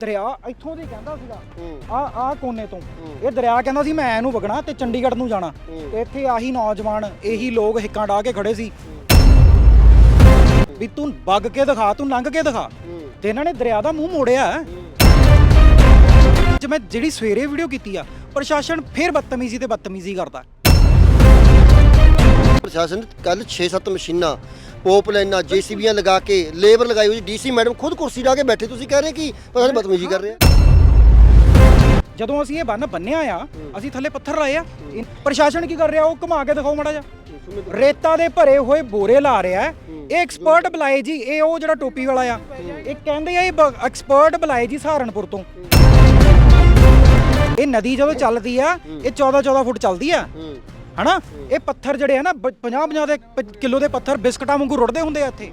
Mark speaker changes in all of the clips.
Speaker 1: ਦਰਿਆ ਇੱਥੋਂ ਦੀ ਕਹਿੰਦਾ ਸੀਗਾ। ਆ ਆ ਕੋਨੇ ਤੋਂ। ਇਹ ਦਰਿਆ ਕਹਿੰਦਾ ਸੀ ਮੈਂ ਇਹਨੂੰ ਵਗਣਾ ਤੇ ਚੰਡੀਗੜ੍ਹ ਨੂੰ ਜਾਣਾ। ਤੇ ਇੱਥੇ ਆਹੀ ਨੌਜਵਾਨ ਇਹੀ ਲੋਕ ਹਿੱਕਾਂ ਡਾ ਕੇ ਖੜੇ ਸੀ। ਵੀ ਤੂੰ ਵਗ ਕੇ ਦਿਖਾ ਤੂੰ ਲੰਘ ਕੇ ਦਿਖਾ। ਤੇ ਇਹਨਾਂ ਨੇ ਦਰਿਆ ਦਾ ਮੂੰਹ ਮੋੜਿਆ। ਹੈ। ਜੇ ਮੈਂ ਜਿਹੜੀ ਸਵੇਰੇ ਵੀਡੀਓ ਕੀਤੀ ਆ ਪ੍ਰਸ਼ਾਸਨ ਫੇਰ ਬਦਤਮੀਜ਼ੀ ਤੇ ਬਦਤਮੀਜ਼ੀ ਕਰਦਾ।
Speaker 2: ਪ੍ਰਸ਼ਾਸਨ ਕੱਲ 6-7 ਮਸ਼ੀਨਾਂ ਪੋਪ ਲਾਈਨਾਂ ਜੀਸੀਬੀਆਂ ਲਗਾ ਕੇ, ਲੇਬਰ ਲਗਾਈ ਹੋਈ ਡੀਸੀ ਮੈਡਮ ਖੁਦ ਕੁਰਸੀ ਢਾ ਕੇ ਬੈਠੇ, ਤੁਸੀਂ ਕਹਿ ਰਹੇ ਕਿ ਪਤਾ ਨਹੀਂ ਬਦਤਮੀਜ਼ੀ ਕਰ ਰਹੇ ਆ।
Speaker 1: ਜਦੋਂ ਅਸੀਂ ਇਹ ਬੰਨ ਬੰਨਿਆ ਆ, ਅਸੀਂ ਥੱਲੇ ਪੱਥਰ ਲਾਏ ਆ ਇਹ ਪ੍ਰਸ਼ਾਸਨ ਕੀ ਕਰ ਰਿਹਾ, ਉਹ ਘੁਮਾ ਕੇ ਦਿਖਾਓ ਮਾੜਾ ਜਿਹਾ। ਰੇਤਾ ਦੇ ਭਰੇ ਹੋਏ ਬੋਰੇ ਲਾ ਰਿਹਾ ਹੈ। ਇਹ ਐਕਸਪਰਟ ਬੁਲਾਏ ਜੀ, ਇਹ ਉਹ ਜਿਹੜਾ ਟੋਪੀ ਵਾਲਾ ਆ। ਇਹ ਕਹਿੰਦੇ ਆ ਇਹ ਐਕਸਪਰਟ ਬੁਲਾਏ ਜੀ ਸਹਾਰਨਪੁਰ ਤੋਂ। ਇਹ ਨਦੀ ਜਦੋਂ ਚੱਲਦੀ ਆ, ਇਹ 14 14 ਫੁੱਟ ਚੱਲਦੀ ਆ। ਹਨਾ? ਇਹ ਪੱਥਰ ਜਿਹੜੇ ਆ ਨਾ 50 50 ਦੇ ਪ- ਕਿਲੋ ਦੇ ਪੱਥਰ ਬਿਸਕਟਾਂ ਵਾਂਗੂ ਰੁੜਦੇ ਹੁੰਦੇ ਆ ਇੱਥੇ।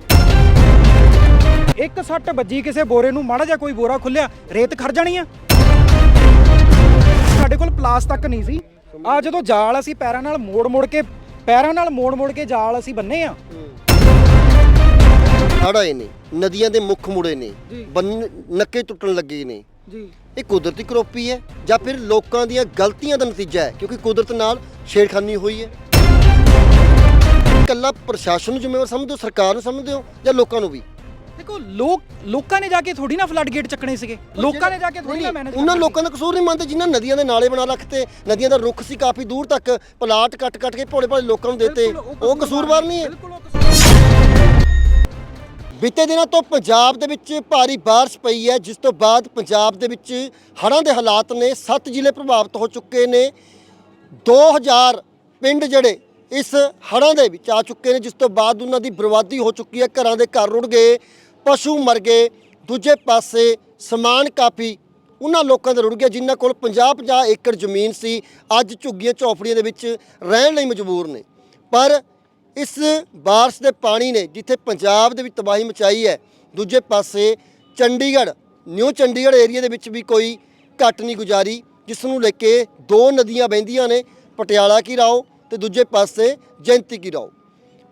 Speaker 1: ਇੱਕ ਸੱਟ ਵੱਜੀ ਕਿਸੇ ਬੋਰੇ ਨੂੰ ਮਾੜਾ ਜਿਹਾ ਕੋਈ ਬੋਰਾ ਖੁੱਲਿਆ ਰੇਤ ਖੜ ਜਾਣੀ ਆ। ਸਾਡੇ ਕੋਲ ਪਲਾਸ ਤੱਕ ਨਹੀਂ ਸੀ। ਆ ਜਦੋਂ ਜਾਲ ਅਸੀਂ ਪੈਰਾਂ ਨਾਲ ਮੋੜ ਮੋੜ ਕੇ ਪੈਰਾਂ ਨਾਲ ਮੋੜ ਮੋੜ ਕੇ ਜਾਲ ਅਸੀਂ ਬੰਨੇ ਆ।
Speaker 2: ਹੜ੍ਹ ਆਏ ਨੇ ਨਦੀਆਂ ਦੇ ਮੁੱਖ ਮੁੜੇ ਨੇ। ਬੰਨ ਨੱਕੇ ਟੁੱਟਣ ਲੱਗੇ ਨੇ
Speaker 1: ਜੀ।
Speaker 2: ਇਹ ਕੁਦਰਤੀ ਕਰੋਪੀ ਹੈ ਜਾਂ ਫਿਰ ਲੋਕਾਂ ਦੀਆਂ ਗਲਤੀਆਂ ਦਾ ਨਤੀਜਾ ਹੈ? ਕਿਉਂਕਿ ਕੁਦਰਤ ਨਾਲ ਛੇੜਖਾਨੀ ਹੋਈ ਹੈ। ਇਕੱਲਾ ਪ੍ਰਸ਼ਾਸਨ ਨੂੰ ਜ਼ਿੰਮੇਵਾਰ ਸਮਝਦੇ ਹੋ ਸਰਕਾਰ ਨੂੰ ਸਮਝਦੇ ਹੋ ਜਾਂ ਲੋਕਾਂ ਨੂੰ ਵੀ?
Speaker 1: ਦੇਖੋ ਲੋਕ ਲੋਕਾਂ ਨੇ ਜਾ ਕੇ ਥੋੜੀ ਨਾ ਫਲੱਡ ਗੇਟ ਚੱਕਣੇ ਸੀਗੇ। ਲੋਕਾਂ ਨੇ ਜਾ ਕੇ ਥੋੜੀ ਨਾ ਮੈਨੇਜ
Speaker 2: ਉਹਨਾਂ ਲੋਕਾਂ ਦਾ ਕਸੂਰ ਨਹੀਂ ਮੰਨਦੇ ਜਿਨ੍ਹਾਂ ਨਦੀਆਂ ਦੇ ਨਾਲੇ ਬਣਾ ਰੱਖਤੇ ਨਦੀਆਂ ਦਾ ਰੁੱਖ ਸੀ ਕਾਫੀ ਦੂਰ ਤੱਕ ਪਲਾਟ ਕੱਟ ਕੱਟ ਕੇ ਭੋਲੇ ਭਾਲੇ ਲੋਕਾਂ ਨੂੰ ਦਿੱਤੇ। ਉਹ ਕਸੂਰਵਾਰ ਨਹੀਂ ਹੈ। ਬੀਤੇ ਦਿਨਾਂ ਤੋਂ ਪੰਜਾਬ ਦੇ ਵਿੱਚ ਭਾਰੀ ਬਾਰਿਸ਼ ਪਈ ਹੈ ਜਿਸ ਤੋਂ ਬਾਅਦ ਪੰਜਾਬ ਦੇ ਵਿੱਚ ਹੜ੍ਹਾਂ ਦੇ ਹਾਲਾਤ ਨੇ 7 ਜ਼ਿਲ੍ਹੇ ਪ੍ਰਭਾਵਿਤ ਹੋ ਚੁੱਕੇ ਨੇ। 2000 ਪਿੰਡ ਜਿਹੜੇ ਇਸ ਹੜ੍ਹਾਂ ਦੇ ਵਿੱਚ ਆ ਚੁੱਕੇ ਨੇ, ਜਿਸ ਤੋਂ ਬਾਅਦ ਉਹਨਾਂ ਦੀ ਬਰਬਾਦੀ ਹੋ ਚੁੱਕੀ ਹੈ, ਘਰਾਂ ਦੇ ਘਰ ਰੁੜ ਗਏ, ਪਸ਼ੂ ਮਰ ਗਏ, ਦੂਜੇ ਪਾਸੇ ਸਮਾਨ ਕਾਫੀ ਉਹਨਾਂ ਲੋਕਾਂ ਦੇ ਰੁੜ ਗਿਆ, ਜਿਨ੍ਹਾਂ ਕੋਲ 50-50 ਏਕੜ ਜ਼ਮੀਨ ਸੀ, ਅੱਜ ਝੁੱਗੀਆਂ ਝੌਪੜੀਆਂ ਦੇ ਵਿੱਚ ਰਹਿਣ ਲਈ ਮਜਬੂਰ ਨੇ। ਪਰ ਇਸ ਬਾਰਿਸ਼ ਦੇ ਪਾਣੀ ਨੇ, ਜਿੱਥੇ ਪੰਜਾਬ ਦੇ ਵਿੱਚ ਤਬਾਹੀ ਮਚਾਈ ਹੈ, ਦੂਜੇ ਪਾਸੇ ਚੰਡੀਗੜ੍ਹ, ਨਿਊ ਚੰਡੀਗੜ੍ਹ ਏਰੀਆ ਦੇ ਵਿੱਚ ਵੀ ਕੋਈ ਘਟ ਨਹੀਂ ਗੁਜ਼ਾਰੀ। ਜਿਸ ਨੂੰ ਲੈ ਕੇ ਦੋ ਨਦੀਆਂ ਵਹਿੰਦੀਆਂ ਨੇ, ਪਟਿਆਲਾ ਕੀ ਰਾਓ ਤੇ ਦੂਜੇ ਪਾਸੇ ਜੈਂਤੀ ਕੀ ਰਾਓ।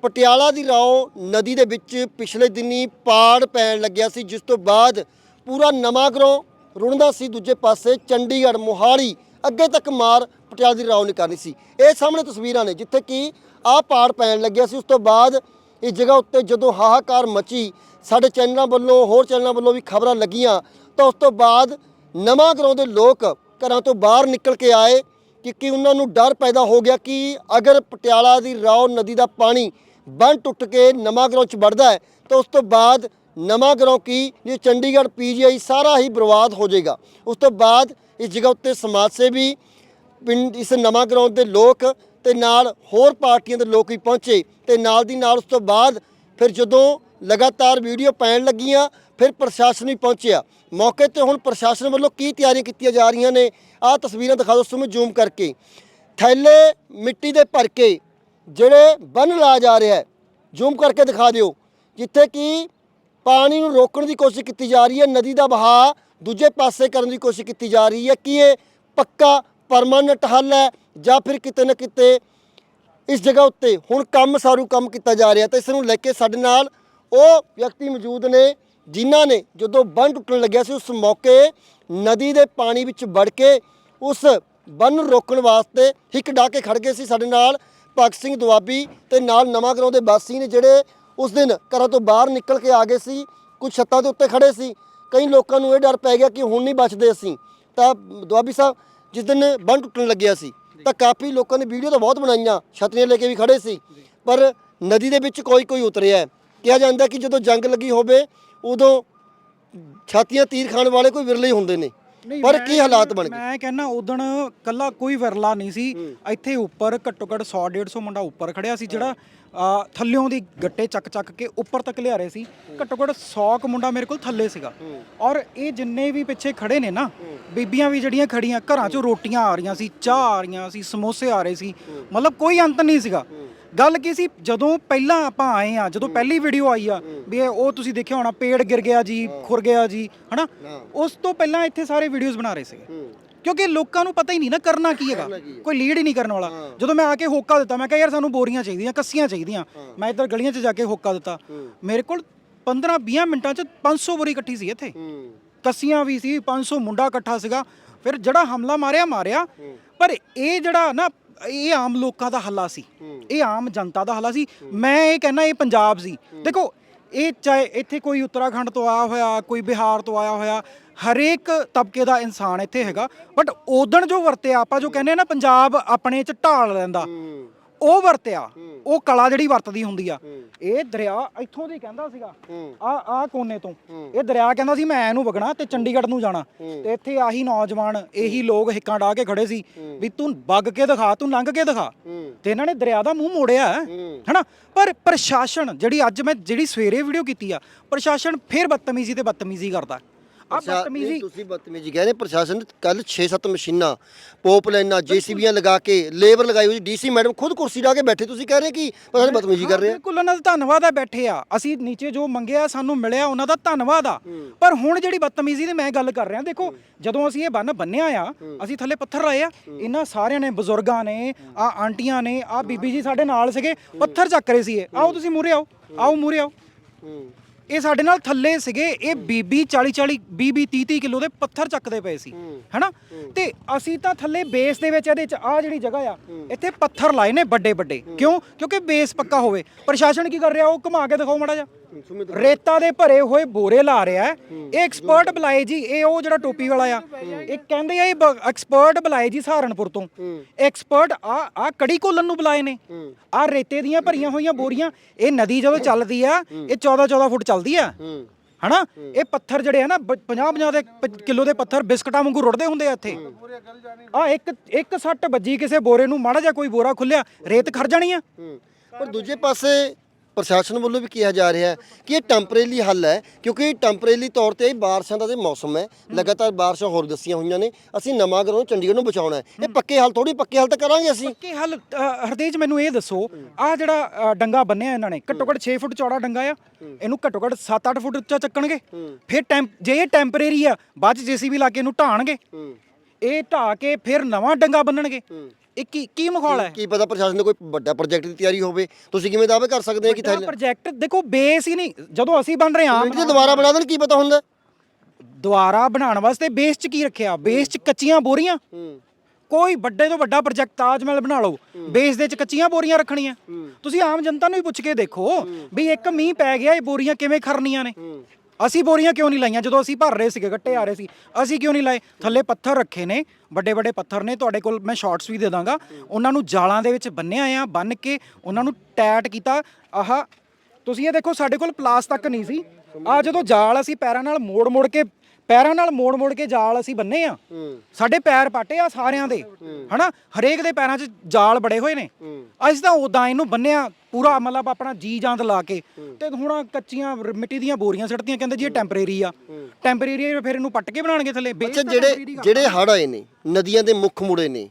Speaker 2: ਪਟਿਆਲਾ ਦੀ ਰਾਓ ਨਦੀ ਦੇ ਵਿੱਚ ਪਿਛਲੇ ਦਿਨੀ ਪਾੜ ਪੈਣ ਲੱਗਿਆ ਸੀ, ਜਿਸ ਤੋਂ ਬਾਅਦ ਪੂਰਾ ਨਵਾਂ ਗਰੋਂ ਰੁੜਦਾ ਸੀ। ਦੂਜੇ ਪਾਸੇ ਚੰਡੀਗੜ੍ਹ, ਮੋਹਾਲੀ, ਅੱਗੇ ਤੱਕ ਮਾਰ ਪਟਿਆਲਾ ਦੀ ਰਾਓ ਨੇ ਕਰਨੀ ਸੀ। ਇਹ ਸਾਹਮਣੇ ਤਸਵੀਰਾਂ ਨੇ, ਜਿੱਥੇ ਕਿ ਆਹ ਪਾੜ ਪੈਣ ਲੱਗਿਆ ਸੀ। ਉਸ ਤੋਂ ਬਾਅਦ ਇਸ ਜਗ੍ਹਾ ਉੱਤੇ ਜਦੋਂ ਹਾਹਾਕਾਰ ਮਚੀ, ਸਾਡੇ ਚੈਨਲਾਂ ਵੱਲੋਂ, ਹੋਰ ਚੈਨਲਾਂ ਵੱਲੋਂ ਵੀ ਖਬਰਾਂ ਲੱਗੀਆਂ, ਤਾਂ ਉਸ ਤੋਂ ਬਾਅਦ ਨਵਾਂ ਗਰੋਂ ਦੇ ਲੋਕ ਘਰਾਂ ਤੋਂ ਬਾਹਰ ਨਿਕਲ ਕੇ ਆਏ ਕਿਉਂਕਿ ਉਹਨਾਂ ਨੂੰ ਡਰ ਪੈਦਾ ਹੋ ਗਿਆ ਕਿ ਅਗਰ ਪਟਿਆਲਾ ਦੀ ਰਾਓ ਨਦੀ ਦਾ ਪਾਣੀ ਬੰਨ ਟੁੱਟ ਕੇ ਨਵਾਂ ਗਰਾਉਂ ਚ ਵੜਦਾ ਹੈ, ਤਾਂ ਉਸ ਤੋਂ ਬਾਅਦ ਨਵਾਂ ਗਰਾਉਂ ਕੀ? ਇਹ ਚੰਡੀਗੜ੍ਹ, ਪੀਜੀਆਈ ਸਾਰਾ ਹੀ ਬਰਬਾਦ ਹੋ ਜਾਏਗਾ। ਉਸ ਤੋਂ ਬਾਅਦ ਇਸ ਜਗ੍ਹਾ ਉੱਤੇ ਸਮਾਜ ਸੇਵੀ, ਪਿੰਡ ਇਸ ਨਵਾਂ ਗਰਾਉਂ ਦੇ ਲੋਕ ਤੇ ਨਾਲ ਹੋਰ ਪਾਰਟੀਆਂ ਦੇ ਲੋਕ ਵੀ ਪਹੁੰਚੇ ਤੇ ਨਾਲ ਦੀ ਨਾਲ ਉਸ ਤੋਂ ਬਾਅਦ ਫਿਰ ਜਦੋਂ ਲਗਾਤਾਰ ਵੀਡੀਓ ਪੈਣ ਲੱਗੀਆਂ, ਫਿਰ ਪ੍ਰਸ਼ਾਸਨ ਵੀ ਪਹੁੰਚਿਆ। ਮੌਕੇ ਤੇ ਹੁਣ ਪ੍ਰਸ਼ਾਸਨ ਵੱਲੋਂ ਕੀ ਤਿਆਰੀਆਂ ਕੀਤੀਆਂ ਜਾ ਰਹੀਆਂ ਨੇ? ਆਹ ਤਸਵੀਰਾਂ ਦਿਖਾ ਦਿਓ ਸੁਮੇ ਜ਼ੂਮ ਕਰਕੇ। ਥੈਲੇ ਮਿੱਟੀ ਦੇ ਭਰ ਕੇ ਜਿਹੜੇ ਬੰਨ ਲਾ ਜਾ ਰਿਹਾ ਹੈ, ਜ਼ੂਮ ਕਰਕੇ ਦਿਖਾ ਦਿਓ। ਜਿੱਥੇ ਕਿ ਪਾਣੀ ਨੂੰ ਰੋਕਣ ਦੀ ਕੋਸ਼ਿਸ਼ ਕੀਤੀ ਜਾ ਰਹੀ ਹੈ, ਨਦੀ ਦਾ ਵਹਾਅ ਦੂਜੇ ਪਾਸੇ ਕਰਨ ਦੀ ਕੋਸ਼ਿਸ਼ ਕੀਤੀ ਜਾ ਰਹੀ ਹੈ ਕਿ ਇਹ ਪੱਕਾ ਪਰਮਾਨੈਂਟ ਹੱਲ ਹੈ ਜਾਂ ਫਿਰ ਕਿਤੇ ਨਾ ਕਿਤੇ ਇਸ ਜਗ੍ਹਾ ਉੱਤੇ ਹੁਣ ਕੰਮ ਸਾਰੂ ਕੰਮ ਕੀਤਾ ਜਾ ਰਿਹਾ ਤਾਂ ਇਸ ਨੂੰ ਲੈ ਕੇ ਸਾਡੇ ਨਾਲ ਉਹ ਵਿਅਕਤੀ ਮੌਜੂਦ ਨੇ ਜਿਨ੍ਹਾਂ ਨੇ ਜਦੋਂ ਬੰਨ ਟੁੱਟਣ ਲੱਗਿਆ ਸੀ, ਉਸ ਮੌਕੇ ਨਦੀ ਦੇ ਪਾਣੀ ਵਿੱਚ ਵੜ ਕੇ ਉਸ ਬੰਨ ਨੂੰ ਰੋਕਣ ਵਾਸਤੇ ਹਿੱਕ ਡਾਹ ਕੇ ਖੜ ਗਏ ਸੀ। ਸਾਡੇ ਨਾਲ ਭਗਤ ਸਿੰਘ ਦੁਆਬੀ ਤੇ ਨਾਲ ਨਵਾਂ ਗਰਾਉਂ ਦੇ ਵਾਸੀ ਨੇ ਜਿਹੜੇ ਉਸ ਦਿਨ ਘਰਾਂ ਤੋਂ ਬਾਹਰ ਨਿਕਲ ਕੇ ਆ ਗਏ ਸੀ, ਕੁਝ ਛੱਤਾਂ ਦੇ ਉੱਤੇ ਖੜੇ ਸੀ। ਕਈ ਲੋਕਾਂ ਨੂੰ ਇਹ ਡਰ ਪੈ ਗਿਆ ਕਿ ਹੁਣ ਨਹੀਂ ਬਚਦੇ ਅਸੀਂ। ਤਾਂ ਦੁਆਬੀ ਸਾਹਿਬ, ਜਿਸ ਦਿਨ ਬੰਨ ਟੁੱਟਣ ਲੱਗਿਆ ਸੀ, ਤਾਂ ਕਾਫੀ ਲੋਕਾਂ ਨੇ ਵੀਡੀਓ ਤਾਂ ਬਹੁਤ ਬਣਾਈਆਂ, ਛਤਰੀਆਂ ਲੈ ਕੇ ਵੀ ਖੜੇ ਸੀ, ਪਰ ਨਦੀ ਦੇ ਵਿੱਚ ਕੋਈ ਕੋਈ ਉਤਰਿਆ। ਕਿਹਾ ਜਾਂਦਾ ਕਿ ਜਦੋਂ ਜੰਗ ਲੱਗੀ ਹੋਵੇ ਉਦੋਂ ਛਾਤੀਆਂ ਤੀਰ ਖਾਣ ਵਾਲੇ ਕੋਈ ਵਿਰਲੇ ਹੀ ਹੁੰਦੇ ਨੇ। ਪਰ ਕੀ ਹਾਲਾਤ ਬਣ ਗਏ?
Speaker 1: ਮੈਂ ਕਹਿੰਨਾ ਉਦਣ ਕੱਲਾ ਕੋਈ ਵਿਰਲਾ ਨਹੀਂ ਸੀ। ਇੱਥੇ ਉੱਪਰ ਘੱਟੋ ਘੱਟ 100 150 ਮੁੰਡਾ ਉੱਪਰ ਖੜਿਆ ਸੀ ਜਿਹੜਾ ਥੱਲਿਓਂ ਦੀ ਗੱਟੇ ਚੱਕ ਚੱਕ ਕੇ ਉੱਪਰ ਤੱਕ ਲਿਆ ਰਹੇ ਸੀ ਘੱਟੋ ਘੱਟ 100 ਕੁ ਮੁੰਡਾ ਮੇਰੇ ਕੋਲ ਥੱਲੇ ਸੀਗਾ। ਔਰ ਇਹ ਜਿੰਨੇ ਵੀ ਪਿੱਛੇ ਖੜੇ ਨੇ ਨਾ ਬੀਬੀਆਂ ਵੀ ਜਿਹੜੀਆਂ ਖੜੀਆਂ ਘਰਾਂ 'ਚੋਂ ਰੋਟੀਆਂ ਆ ਰਹੀਆਂ ਸੀ ਚਾਹ ਆ ਰਹੀਆਂ ਸੀ ਸਮੋਸੇ ਆ ਰਹੇ ਸੀ। ਮਤਲਬ ਕੋਈ ਅੰਤ ਨਹੀਂ ਸੀਗਾ। ਗੱਲ ਕੀ ਸੀ? ਜਦੋਂ ਪਹਿਲਾਂ ਆਪਾਂ ਆਏ ਆ ਜਦੋਂ ਪਹਿਲੀ ਵੀਡੀਓ ਆਈ ਆ ਵੀ ਇਹ ਉਹ ਤੁਸੀਂ ਦੇਖਿਆ ਹੋਣਾ ਪੇੜ ਗਿਰ ਗਿਆ ਜੀ ਖੁਰ ਗਿਆ ਜੀ ਹਨਾ? ਉਸ ਤੋਂ ਪਹਿਲਾਂ ਇੱਥੇ ਸਾਰੇ ਵੀਡੀਓਜ਼ ਬਣਾ ਰਹੇ ਸੀਗੇ। ਕਿਉਂਕਿ ਲੋਕਾਂ ਨੂੰ ਪਤਾ ਹੀ ਨਹੀਂ ਨਾ ਕਰਨਾ ਕੀ ਹੈਗਾ। ਕੋਈ ਲੀਡ ਹੀ ਨਹੀਂ ਕਰਨ ਵਾਲਾ। ਜਦੋਂ ਮੈਂ ਆ ਕੇ ਹੋਕਾ ਦਿੱਤਾ ਮੈਂ ਕਿਹਾ ਯਾਰ ਸਾਨੂੰ ਬੋਰੀਆਂ ਚਾਹੀਦੀਆਂ ਕੱਸੀਆਂ ਚਾਹੀਦੀਆਂ। ਮੈਂ ਇੱਧਰ ਗਲੀਆਂ 'ਚ ਜਾ ਕੇ ਹੋਕਾ ਦਿੱਤਾ। ਮੇਰੇ ਕੋਲ 15 20 ਮਿੰਟਾਂ 'ਚ 500 ਬੋਰੀ ਇਕੱਠੀ ਸੀ ਇੱਥੇ। ਕੱਸੀਆਂ ਵੀ ਸੀ 500 ਮੁੰਡਾ ਇਕੱਠਾ ਸੀਗਾ। ਫਿਰ ਜਿਹੜਾ ਹਮਲਾ ਮਾਰਿਆ ਮਾਰਿਆ। ਪਰ ਇਹ ਜਿਹੜਾ ਨਾ ਇਹ ਆਮ ਲੋਕਾਂ ਦਾ ਹੱਲਾ ਸੀ। ਇਹ ਆਮ ਜਨਤਾ ਦਾ ਹੱਲਾ ਸੀ। ਮੈਂ ਇਹ ਕਹਿੰਦਾ ਇਹ ਪੰਜਾਬ ਸੀ। ਦੇਖੋ ਇਹ ਚਾਹੇ ਇੱਥੇ ਕੋਈ ਉੱਤਰਾਖੰਡ ਤੋਂ ਆਇਆ ਹੋਇਆ ਕੋਈ ਬਿਹਾਰ ਤੋਂ ਆਇਆ ਹੋਇਆ ਹਰੇਕ ਤਬਕੇ ਦਾ ਇਨਸਾਨ ਇੱਥੇ ਹੈਗਾ। ਬਟ ਉਦਣ ਜੋ ਵਰਤਿਆ ਆਪਾਂ ਜੋ ਕਹਿੰਦੇ ਆ ਨਾ ਪੰਜਾਬ ਆਪਣੇ ਚ ਢਾਲ ਲੈਂਦਾ। ਉਹ ਵਰਤਿਆ ਉਹ ਕਲਾ ਜਿਹੜੀ ਵਰਤਦੀ ਹੁੰਦੀ ਆ। ਇਹ ਦਰਿਆ ਇੱਥੋਂ ਦੀ ਕਹਿੰਦਾ ਸੀਗਾ ਆ ਆ ਕੋਨੇ ਤੋਂ। ਇਹ ਦਰਿਆ ਕਹਿੰਦਾ ਸੀ ਮੈਂ ਇਹਨੂੰ ਵਗਣਾ ਤੇ ਚੰਡੀਗੜ੍ਹ ਨੂੰ ਜਾਣਾ। ਤੇ ਇੱਥੇ ਆਹੀ ਨੌਜਵਾਨ ਇਹੀ ਲੋਕ ਹਿੱਕਾਂ ਡਾ ਕੇ ਖੜੇ ਸੀ ਵੀ ਤੂੰ ਵਗ ਕੇ ਦਿਖਾ ਤੂੰ ਲੰਘ ਕੇ ਦਿਖਾ। ਤੇ ਇਹਨਾਂ ਨੇ ਦਰਿਆ ਦਾ ਮੂੰਹ ਮੋੜਿਆ ਹਨਾ? ਪਰ ਪ੍ਰਸ਼ਾਸਨ ਜਿਹੜੀ ਅੱਜ ਮੈਂ ਜਿਹੜੀ ਸਵੇਰੇ ਵੀਡੀਓ ਕੀਤੀ ਆ ਪ੍ਰਸ਼ਾਸਨ ਫਿਰ ਬਦਤਮੀਜ਼ੀ ਤੇ ਬਦਤਮੀਜ਼ੀ ਕਰਦਾ। ਆ
Speaker 2: ਅੱਛਾ, ਨਹੀਂ,
Speaker 1: ਬਦਤਮੀਜ਼ੀ
Speaker 2: ਤੁਸੀਂ ਬਦਤਮੀਜੀ ਕਹਿੰਦੇ ਪ੍ਰਸ਼ਾਸਨ ਕੱਲ 6-7 ਮਸ਼ੀਨਾਂ ਪੋਪ ਲਾਈਨਾਂ ਜੀਸੀਬੀਆਂ ਲਗਾ ਕੇ ਲੇਬਰ ਲਗਾਈ ਹੋਈ ਡੀਸੀ ਮੈਡਮ ਖੁਦ ਕੁਰਸੀ ਢਾ ਕੇ ਬੈਠੇ ਤੁਸੀਂ ਕਹਿ ਰਹੇ ਕਿ ਪ੍ਰਸ਼ਾਸਨ ਬਦਤਮੀਜੀ ਕਰ ਰਿਹਾ
Speaker 1: ਬਿਲਕੁਲ ਉਹਨਾਂ ਦਾ ਧੰਨਵਾਦ ਆ ਬੈਠੇ ਆ। ਅਸੀਂ ਨੀਚੇ ਜੋ ਮੰਗਿਆ ਸਾਨੂੰ ਮਿਲਿਆ ਉਹਨਾਂ ਦਾ ਧੰਨਵਾਦ ਆ। ਪਰ ਹੁਣ ਜਿਹੜੀ ਬਦਤਮੀਜ਼ੀ ਦੀ ਮੈਂ ਗੱਲ ਕਰ ਰਿਹਾ ਦੇਖੋ ਜਦੋਂ ਅਸੀਂ ਇਹ ਬੰਨ ਬੰਨਿਆ ਆ ਅਸੀਂ ਥੱਲੇ ਪੱਥਰ ਲਾਏ ਆ ਇਹਨਾਂ ਸਾਰਿਆਂ ਨੇ ਬਜ਼ੁਰਗਾਂ ਨੇ ਆ ਆਂਟੀਆਂ ਨੇ ਆ ਬੀਬੀ ਜੀ ਸਾਡੇ ਨਾਲ ਸੀਗੇ ਪੱਥਰ ਚੱਕ ਰਹੇ ਸੀ ਇਹ। ਆਓ ਤੁਸੀਂ ਮੂਰੇ ਆਓ ਆਓ ਮੂਰੇ ਆਓ। ਇਹ ਸਾਡੇ ਨਾਲ ਥੱਲੇ ਸੀਗੇ ਇਹ ਬੀਬੀ 40 40 20 20 30 30 ਕਿਲੋ ਦੇ ਪੱਥਰ ਚੱਕਦੇ ਪਏ ਸੀ ਹੈਨਾ? ਤੇ ਅਸੀਂ ਤਾਂ ਥੱਲੇ ਬੇਸ ਦੇ ਵਿੱਚ ਇਹਦੇ ਚ ਆ ਜਿਹੜੀ ਜਗ੍ਹਾ ਆ ਇੱਥੇ ਪੱਥਰ ਲਾਏ ਨੇ ਵੱਡੇ ਵੱਡੇ। ਕਿਉਂ? ਕਿਉਂਕਿ ਬੇਸ ਪੱਕਾ ਹੋਵੇ। ਪ੍ਰਸ਼ਾਸਨ ਕੀ ਕਰ ਰਿਹਾ? ਉਹ ਘੁਮਾ ਕੇ ਦਿਖਾਓ ਮੜਾ ਜਾ ਰੇਤਾ ਦੇ ਭਰੇ ਹੋਏ ਬੋਰੇ ਲਾ ਰਿਹਾ ਹੈ। ਇਹ ਐਕਸਪਰਟ ਬੁਲਾਏ ਜੀ, ਇਹ ਉਹ ਜਿਹੜਾ ਟੋਪੀ ਵਾਲਾ ਆ। ਇਹ ਕਹਿੰਦੇ ਆ ਇਹ ਐਕਸਪਰਟ ਬੁਲਾਏ ਜੀ ਸਹਾਰਨਪੁਰ ਤੋਂ। ਐਕਸਪਰਟ ਆ ਆ ਕੜੀ ਕੋਲਨ ਨੂੰ ਬੁਲਾਏ ਨੇ। ਆ ਰੇਤੇ ਦੀਆਂ ਭਰੀਆਂ ਹੋਈਆਂ ਬੋਰੀਆਂ, ਇਹ ਨਦੀ ਜਦੋਂ ਚੱਲਦੀ ਆ, ਇਹ 14 14 ਫੁੱਟ ਚੱਲਦੀ ਆ। ਹਨਾ? ਇਹ ਪੱਥਰ ਜਿਹੜੇ ਆ ਨਾ 50 50 ਦੇ ਪ- ਕਿਲੋ ਦੇ ਪੱਥਰ ਬਿਸਕਟਾਂ ਵਾਂਗੂ ਰੁੜਦੇ ਹੁੰਦੇ ਆ ਇੱਥੇ। ਆ ਇੱਕ ਇੱਕ ਸੱਟ ਵੱਜੀ ਕਿਸੇ ਬੋਰੇ ਨੂੰ, ਮਾੜਾ ਜਿਹਾ ਕੋਈ ਬੋਰਾ ਖੁੱਲਿਆ, ਰੇਤ ਖਰ ਜਾਣੀ ਆ।
Speaker 2: ਪਰ ਦੂਜੇ ਪਾਸੇ ਪ੍ਰਸ਼ਾਸਨ ਵੱਲੋਂ ਵੀ ਕਿਹਾ ਜਾ ਰਿਹਾ ਹੈ ਕਿ ਇਹ ਟੈਂਪਰੇਰੀ ਹੱਲ ਹੈ ਕਿਉਂਕਿ ਟੈਂਪਰੇਰੀ ਤੌਰ ਤੇ ਇਹ ਬਾਰਿਸ਼ਾਂ ਦਾ ਤੇ ਮੌਸਮ ਹੈ। ਲਗਾਤਾਰ ਬਾਰਿਸ਼ਾਂ ਹੋਰ ਦੱਸੀਆਂ ਹੋਈਆਂ ਨੇ। ਅਸੀਂ ਨਵਾਂ ਗਰੋਂ ਚੰਡੀਗੜ੍ਹ ਨੂੰ ਬਚਾਉਣਾ ਹੈ। ਇਹ ਪੱਕੇ ਹੱਲ ਥੋੜੀ ਪੱਕੇ ਹੱਲ ਤਾਂ ਕਰਾਂਗੇ ਅਸੀਂ।
Speaker 1: ਪੱਕੇ ਹੱਲ ਅ, ਹਰਤੇਜ ਮੈਨੂੰ ਇਹ ਦੱਸੋ ਆ ਜਿਹੜਾ ਡੰਗਾ ਬੰਨਿਆ ਇਹਨਾਂ ਨੇ ਘੱਟੋ ਘੱਟ 6 ਫੁੱਟ ਚੌੜਾ ਡੰਗਾ ਆ। ਇਹਨੂੰ ਘੱਟੋ ਘੱਟ 7-8 ਫੁੱਟ ਉੱਚਾ ਚੱਕਣਗੇ। ਫਿਰ ਟੈਂਪ ਜੇ ਇਹ ਟੈਂਪਰੇਰੀ ਆ ਬਾਅਦ ਚ ਜੀਸੀਬੀ ਲਾ ਕੇ ਇਹਨੂੰ ਢਾਣਗੇ। ਇਹ ਢਾ ਕੇ ਫਿਰ ਨਵਾਂ ਡੰਗਾ ਬੰਨਣਗੇ। ਇਹ ਕੀ ਕੀ ਮਖੌਲ ਹੈ?
Speaker 2: ਕੀ ਪਤਾ ਪ੍ਰਸ਼ਾਸਨ ਨੇ ਕੋਈ ਵੱਡਾ ਪ੍ਰੋਜੈਕਟ ਦੀ ਤਿਆਰੀ ਹੋਵੇ। ਤੁਸੀਂ ਕਿਵੇਂ ਦਾਅਵੇ ਕਰ ਸਕਦੇ ਹੋ ਕਿ ਥੈਲੇ
Speaker 1: ਪ੍ਰੋਜੈਕਟ ਦੇਖੋ ਬੇਸ ਹੀ ਨਹੀਂ। ਜਦੋਂ ਅਸੀਂ ਬਣ ਰਹੇ ਹਾਂ
Speaker 2: 'ਚ ਦੁਬਾਰਾ ਬਣਾ ਦੇਣ ਕੀ ਪਤਾ ਹੁੰਦਾ?
Speaker 1: ਦੁਆਰਾ ਬਣਾਉਣ ਵਾਸਤੇ ਬੇਸ ਚ ਕੀ ਰੱਖਿਆ? ਬੇਸ ਚ ਕੱਚੀਆਂ ਬੋਰੀਆਂ? ਕੋਈ ਵੱਡੇ ਤੋਂ ਵੱਡਾ ਪ੍ਰੋਜੈਕਟ ਤਾਜ ਮਹਿਲ ਬਣਾ ਲਓ। ਬੇਸ ਦੇ ਚ ਕੱਚੀਆਂ ਬੋਰੀਆਂ ਰੱਖਣੀਆਂ। ਤੁਸੀਂ ਆਮ ਜਨਤਾ ਨੂੰ ਵੀ ਪੁੱਛ ਕੇ ਦੇਖੋ ਵੀ ਇੱਕ ਮੀਂਹ ਪੈ ਗਿਆ ਇਹ ਬੋਰੀਆਂ ਕਿਵੇਂ ਖਰਨੀਆਂ ਨੇ? ਅਸੀਂ ਬੋਰੀਆਂ ਕਿਉਂ ਨਹੀਂ ਲਾਈਆਂ? ਜਦੋਂ ਅਸੀਂ ਭਰ ਰਹੇ ਸੀਗੇ, ਗੱਟੇ ਆ ਰਹੇ ਸੀ, ਅਸੀਂ ਕਿਉਂ ਨਹੀਂ ਲਾਏ? ਥੱਲੇ ਪੱਥਰ ਰੱਖੇ ਨੇ ਵੱਡੇ ਵੱਡੇ ਪੱਥਰ ਨੇ, ਤੁਹਾਡੇ ਕੋਲ ਮੈਂ ਸ਼ਾਰਟਸ ਵੀ ਦੇ ਦਾਂਗਾ। ਉਹਨਾਂ ਨੂੰ ਜਾਲਾਂ ਦੇ ਵਿੱਚ ਬੰਨਿਆ ਆ ਬੰਨ ਕੇ ਉਹਨਾਂ ਨੂੰ ਟੈਟ ਕੀਤਾ। ਆਹ, ਤੁਸੀਂ ਇਹ ਦੇਖੋ, ਸਾਡੇ ਕੋਲ ਪਲਾਸ ਤੱਕ ਨਹੀਂ ਸੀ। ਆ ਜਦੋਂ ਜਾਲ ਅਸੀਂ ਪੈਰਾਂ ਨਾਲ ਮੋੜ ਮੋੜ ਕੇ ਪੈਰਾਂ ਨਾਲ ਮੋੜ ਮੋੜ ਕੇ ਜਾਲ ਅਸੀਂ ਬੰਨੇ ਆ। ਸਾਡੇ ਪੈਰ ਪਾਟੇ ਆ ਸਾਰਿਆਂ ਦੇ ਹਨਾ? ਹਰੇਕ ਦੇ ਪੈਰਾਂ 'ਚ ਜਾਲ ਬੜੇ ਹੋਏ ਨੇ। ਅਸੀਂ ਤਾਂ ਉਦਾਂ ਇਹਨੂੰ ਬੰਨਿਆ ਪੂਰਾ ਮਤਲਬ ਆਪਣਾ ਜੀ ਜਾਂਦ ਲਾ ਕੇ। ਤੇ ਹੁਣ ਕੱਚੀਆਂ ਮਿੱਟੀ ਦੀਆਂ ਬੋਰੀਆਂ ਸੜਤੀਆਂ ਕਹਿੰਦੇ ਜੀ ਇਹ ਟੈਂਪਰੇਰੀ ਆ। ਟੈਂਪਰੇਰੀ ਫਿਰ ਇਹਨੂੰ ਪੱਟ ਕੇ ਬਣਾਉਣਗੇ ਥੱਲੇ।
Speaker 2: ਅੱਛਾ ਜਿਹੜੇ ਜਿਹੜੇ ਹੜ ਆਏ ਨੇ ਨਦੀਆਂ ਦੇ ਮੁੱਖ ਮੁੜੇ ਨੇ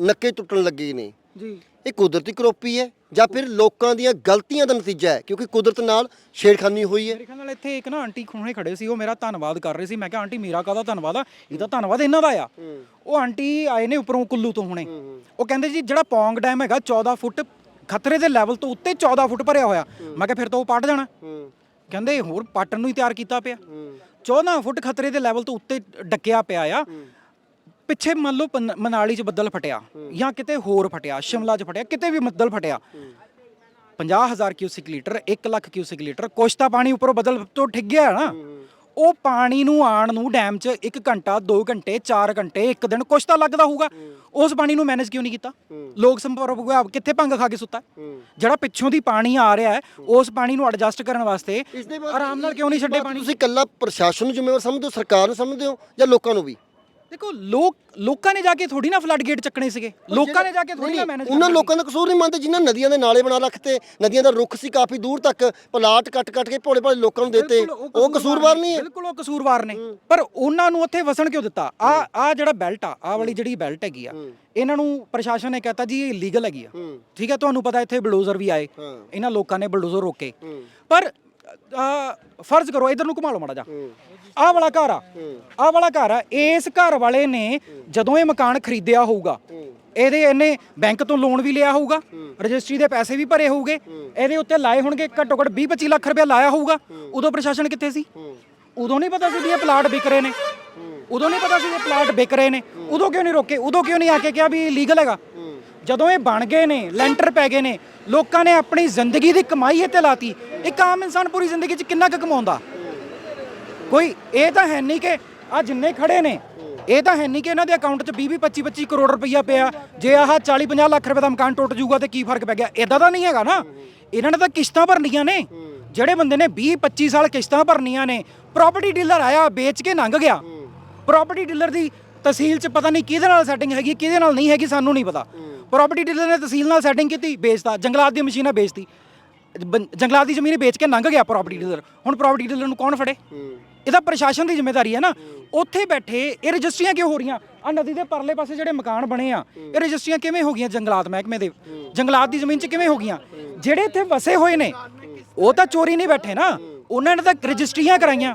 Speaker 2: ਨੱਕੇ ਟੁੱਟਣ ਲੱਗੇ ਨੇ।
Speaker 1: ਜੀ।
Speaker 2: ਇਹ ਕੁਦਰਤੀ ਕਰੋਪੀ ਹੈ। ਜਾਂ ਫਿਰ ਲੋਕਾਂ ਦੀਆਂ ਗਲਤੀਆਂ ਦਾ ਨਤੀਜਾ ਹੈ, ਕਿਉਂਕਿ ਕੁਦਰਤ ਨਾਲ ਛੇੜਖਾਨੀ ਹੋਈ ਹੈ।
Speaker 1: ਮੇਰੇ ਖਿਆਲ ਨਾਲ ਇੱਥੇ ਇੱਕ ਨਾ ਆਂਟੀ ਖੁਣੇ ਖੜੇ ਸੀ, ਉਹ ਮੇਰਾ ਧੰਨਵਾਦ ਕਰ ਰਹੇ ਸੀ। ਮੈਂ ਕਿਹਾ, ਆਂਟੀ, ਮੇਰਾ ਕਾਹਦਾ ਧੰਨਵਾਦ ਆ? ਇਹ ਧੰਨਵਾਦ ਇਹਨਾਂ ਦਾ ਆ। ਉਹ ਆਂਟੀ ਆਏ ਨੇ ਉੱਪਰੋਂ ਕੁੱਲੂ ਤੋਂ ਹੁਣੇ। ਉਹ ਕਹਿੰਦੇ ਜੀ, ਜਿਹੜਾ ਪੌਂਗ ਡੈਮ ਹੈਗਾ 14 ਫੁੱਟ ਖਤਰੇ ਦੇ ਲੈਵਲ ਤੋਂ ਉੱਤੇ 14 ਫੁੱਟ ਭਰਿਆ ਹੋਇਆ। ਮੈਂ ਕਿਹਾ, ਫਿਰ ਤਾਂ ਉਹ ਪੱਟ ਜਾਣਾ। ਕਹਿੰਦੇ, ਹੋਰ ਪੱਟਣ ਨੂੰ ਹੀ ਤਿਆਰ ਕੀਤਾ ਪਿਆ। 14 ਫੁੱਟ ਖਤਰੇ ਦੇ ਲੈਵਲ ਤੋਂ ਉੱਤੇ ਡੱਕਿਆ ਪਿਆ ਆ। ਪਿੱਛੇ ਮੰਨ ਲਓ ਪਨ- ਮਨਾਲੀ 'ਚ ਬੱਦਲ ਫਟਿਆ ਜਾਂ ਕਿਤੇ ਹੋਰ ਫਟਿਆ ਸ਼ਿਮਲਾ 'ਚ ਫਟਿਆ ਕਿਤੇ ਵੀ ਬੱਦਲ ਫਟਿਆ। 50000 cusec litre 1 lakh cusec litre ਕੁਛ ਤਾਂ ਪਾਣੀ ਉੱਪਰੋਂ ਬਦਲ ਤੋਂ ਠਿੱਗ ਗਿਆ ਨਾ। ਉਹ ਪਾਣੀ ਨੂੰ ਆਣ ਨੂੰ ਡੈਮ 'ਚ 1 ਘੰਟਾ 2 ਘੰਟੇ 4 ਘੰਟੇ ਇੱਕ ਦਿਨ ਕੁਛ ਤਾਂ ਲੱਗਦਾ ਹੋਊਗਾ। ਉਸ ਪਾਣੀ ਨੂੰ ਮੈਨੇਜ ਕਿਉਂ ਨਹੀਂ ਕੀਤਾ? ਲੋਕ ਸੰਪਰਕ ਵਿਭਾਗ ਕਿੱਥੇ ਭੰਗ ਖਾ ਕੇ ਸੁੱਤਾ? ਜਿਹੜਾ ਪਿੱਛੋਂ ਦੀ ਪਾਣੀ ਆ ਰਿਹਾ ਹੈ ਉਸ ਪਾਣੀ ਨੂੰ ਐਡਜਸਟ ਕਰਨ ਵਾਸਤੇ
Speaker 2: ਇਸ ਦੇ ਬਾਅਦ
Speaker 1: ਆਰਾਮ ਨਾਲ ਕਿਉਂ ਨਹੀਂ ਛੱਡੇ ਪਾਣੀ?
Speaker 2: ਤੁਸੀਂ ਕੱਲਾ ਪ੍ਰਸ਼ਾਸਨ ਨੂੰ ਜ਼ਿੰਮੇਵਾਰ ਸਮਝਦੇ ਹੋ ਸਰਕਾਰ ਨੂੰ ਸਮਝਦੇ ਹੋ ਜਾਂ ਲੋਕਾਂ ਨੂੰ ਵੀ?
Speaker 1: ਦੇਖੋ ਲੋਕ ਲੋਕਾਂ ਨੇ ਜਾ ਕੇ ਥੋੜੀ ਨਾ ਫਲੱਡ ਗੇਟ ਚੱਕਣੇ ਸੀਗੇ। ਲੋਕਾਂ ਨੇ ਜਾ ਕੇ ਥੋੜੀ ਨਾ ਮੈਨੇਜ
Speaker 2: ਉਹਨਾਂ ਲੋਕਾਂ ਦਾ ਕਸੂਰ ਨਹੀਂ ਮੰਨਦੇ ਜਿਨ੍ਹਾਂ ਨਦੀਆਂ ਦੇ ਨਾਲੇ ਬਣਾ ਰੱਖਤੇ ਨਦੀਆਂ ਦਾ ਰੁੱਖ ਸੀ ਕਾਫੀ ਦੂਰ ਤੱਕ ਪਲਾਟ ਕੱਟ ਕੱਟ ਕੇ ਭੋਲੇ ਭਾਲੇ ਲੋਕਾਂ ਨੂੰ ਦਿੱਤੇ। ਉਹ ਕਸੂਰਵਾਰ ਨਹੀਂ ਹੈ।
Speaker 1: ਬਿਲਕੁਲ ਉਹ ਕਸੂਰਵਾਰ ਨੇ ਪਰ ਉਹਨਾਂ ਨੂੰ ਉੱਥੇ ਵਸਣ ਕਿਉਂ ਦਿੱਤਾ? ਆ ਆ ਜਿਹੜਾ ਬੈਲਟ ਆ ਆ ਵਾਲੀ ਜਿਹੜੀ ਬੈਲਟ ਹੈਗੀ ਆ ਇਹਨਾਂ ਨੂੰ ਪ੍ਰਸ਼ਾਸਨ ਨੇ ਕਹਤਾ ਜੀ ਇਹ ਇਲੀਗਲ ਹੈਗੀ ਆ। ਠੀਕ ਹੈ ਤੁਹਾਨੂੰ ਪਤਾ ਇੱਥੇ ਬਲਡੋਜ਼ਰ ਵੀ ਆਏ। ਇਹਨਾਂ ਲੋਕਾਂ ਨੇ ਬਲਡੋਜ਼ਰ ਰੋਕੇ। ਪਰ ਫਰਜ਼ ਕਰੋ ਇਧਰ ਨੂੰ ਘੁਮਾ ਲਓ ਮਾੜਾ ਜਾ ਆਹ ਵਾਲਾ ਘਰ ਆ। ਆਹ ਵਾਲਾ ਘਰ ਆ। ਇਸ ਘਰ ਵਾਲੇ ਨੇ ਜਦੋਂ ਇਹ ਮਕਾਨ ਖਰੀਦਿਆ ਹੋਊਗਾ ਇਹਦੇ ਇਹਨੇ ਬੈਂਕ ਤੋਂ ਲੋਨ ਵੀ ਲਿਆ ਹੋਊਗਾ ਰਜਿਸਟਰੀ ਦੇ ਪੈਸੇ ਵੀ ਭਰੇ ਹੋਊਗੇ ਇਹਦੇ ਉੱਤੇ ਲਾਏ ਹੋਣਗੇ ਘੱਟੋ ਘੱਟ 20 25 ਲੱਖ ਰੁਪਏ ਲਾਇਆ ਹੋਊਗਾ। ਉਦੋਂ ਪ੍ਰਸ਼ਾਸਨ ਕਿੱਥੇ ਸੀ? ਉਦੋਂ ਨਹੀਂ ਪਤਾ ਸੀ ਵੀ ਇਹ ਪਲਾਟ ਵਿਕ ਰਹੇ ਨੇ। ਉਦੋਂ ਨਹੀਂ ਪਤਾ ਸੀ ਇਹ ਪਲਾਟ ਵਿਕ ਰਹੇ ਨੇ। ਉਦੋਂ ਕਿਉਂ ਨਹੀਂ ਰੋਕੇ? ਉਦੋਂ ਕਿਉਂ ਨਹੀਂ ਆ ਕੇ ਕਿਹਾ ਵੀ ਲੀਗਲ ਹੈਗਾ? ਜਦੋਂ ਇਹ ਬਣ ਗਏ ਨੇ ਲੈਂਟਰ ਪੈ ਗਏ ਨੇ ਲੋਕਾਂ ਨੇ ਆਪਣੀ ਜ਼ਿੰਦਗੀ ਦੀ ਕਮਾਈ ਇੱਥੇ ਲਾਤੀ। ਇੱਕ ਆਮ ਇਨਸਾਨ ਪੂਰੀ ਜ਼ਿੰਦਗੀ 'ਚ ਕਿੰਨਾ ਕੁ ਕਮਾਉਂਦਾ? ਕੋਈ, ਇਹ ਤਾਂ ਹੈ ਨਹੀਂ ਕਿ ਆ ਜਿੰਨੇ ਖੜੇ ਨੇ, ਇਹ ਤਾਂ ਹੈ ਨਹੀਂ ਕਿ ਇਹਨਾਂ ਦੇ ਅਕਾਊਂਟ 'ਚ 20 20 25 25 ਕਰੋੜ ਰੁਪਈਆ ਪਿਆ। ਜੇ ਆਹ 40 50 ਲੱਖ ਰੁਪਏ ਦਾ ਮਕਾਨ ਟੁੱਟ ਜਾਊਗਾ ਤੇ ਕੀ ਫ਼ਰਕ ਪੈ ਗਿਆ? ਇਦਾਂ ਤਾਂ ਨਹੀਂ ਹੈਗਾ ਨਾ। ਇਹਨਾਂ ਨੇ ਤਾਂ ਕਿਸ਼ਤਾਂ ਭਰਨੀਆਂ ਨੇ। ਜਿਹੜੇ ਬੰਦੇ ਨੇ 20 25 ਸਾਲ ਕਿਸ਼ਤਾਂ ਭਰਨੀਆਂ ਨੇ ਪ੍ਰਾਪਰਟੀ ਡੀਲਰ ਆਇਆ, ਵੇਚ ਕੇ ਲੰਘ ਗਿਆ। ਪ੍ਰਾਪਰਟੀ ਡੀਲਰ ਦੀ ਤਹਿਸੀਲ 'ਚ ਪਤਾ ਨਹੀਂ ਕਿਹਦੇ ਨਾਲ ਸੈਟਿੰਗ ਹੈਗੀ, ਕਿਹਦੇ ਨਾਲ ਨਹੀਂ ਹੈਗੀ, ਸਾਨੂੰ ਨਹੀਂ ਪਤਾ। ਪ੍ਰਾਪਰਟੀ ਡੀਲਰ ਨੇ ਤਹਿਸੀਲ ਨਾਲ ਸੈਟਿੰਗ ਕੀਤੀ, ਵੇਚਤਾ, ਜੰਗਲਾਤ ਦੀ ਮਸ਼ੀਨਾਂ ਵੇਚਤੀ। ਜੰਗਲਾਤ ਦੀ ਜ਼ਮੀਨ ਵੇਚ ਕੇ ਲੰਘ ਗਿਆ ਪ੍ਰਾਪਰਟੀ ਡੀਲਰ ਹੁਣ ਪ੍ਰਾਪਰਟੀ ਡੀਲਰ ਨੂੰ ਕੌਣ ਫੜੇ? ਇਹ ਤਾਂ ਪ੍ਰਸ਼ਾਸਨ ਦੀ ਜ਼ਿੰਮੇਵਾਰੀ ਹੈ ਨਾ। ਉੱਥੇ ਬੈਠੇ ਇਹ ਰਜਿਸਟਰੀਆਂ ਕਿਉਂ ਹੋ ਰਹੀਆਂ? ਆ ਨਦੀ ਦੇ ਪਰਲੇ ਪਾਸੇ ਜਿਹੜੇ ਮਕਾਨ ਬਣੇ ਆ, ਇਹ ਰਜਿਸਟਰੀਆਂ ਕਿਵੇਂ ਹੋ ਗਈਆਂ ਜੰਗਲਾਤ ਮਹਿਕਮੇ ਦੇ? ਜੰਗਲਾਤ ਦੀ ਜ਼ਮੀਨ 'ਚ ਕਿਵੇਂ ਹੋ ਗਈਆਂ? ਜਿਹੜੇ ਇੱਥੇ ਵਸੇ ਹੋਏ ਨੇ, ਉਹ ਤਾਂ ਚੋਰੀ ਨਹੀਂ ਬੈਠੇ ਨਾ। ਉਹਨਾਂ ਨੇ ਤਾਂ ਰਜਿਸਟਰੀਆਂ ਕਰਾਈਆਂ।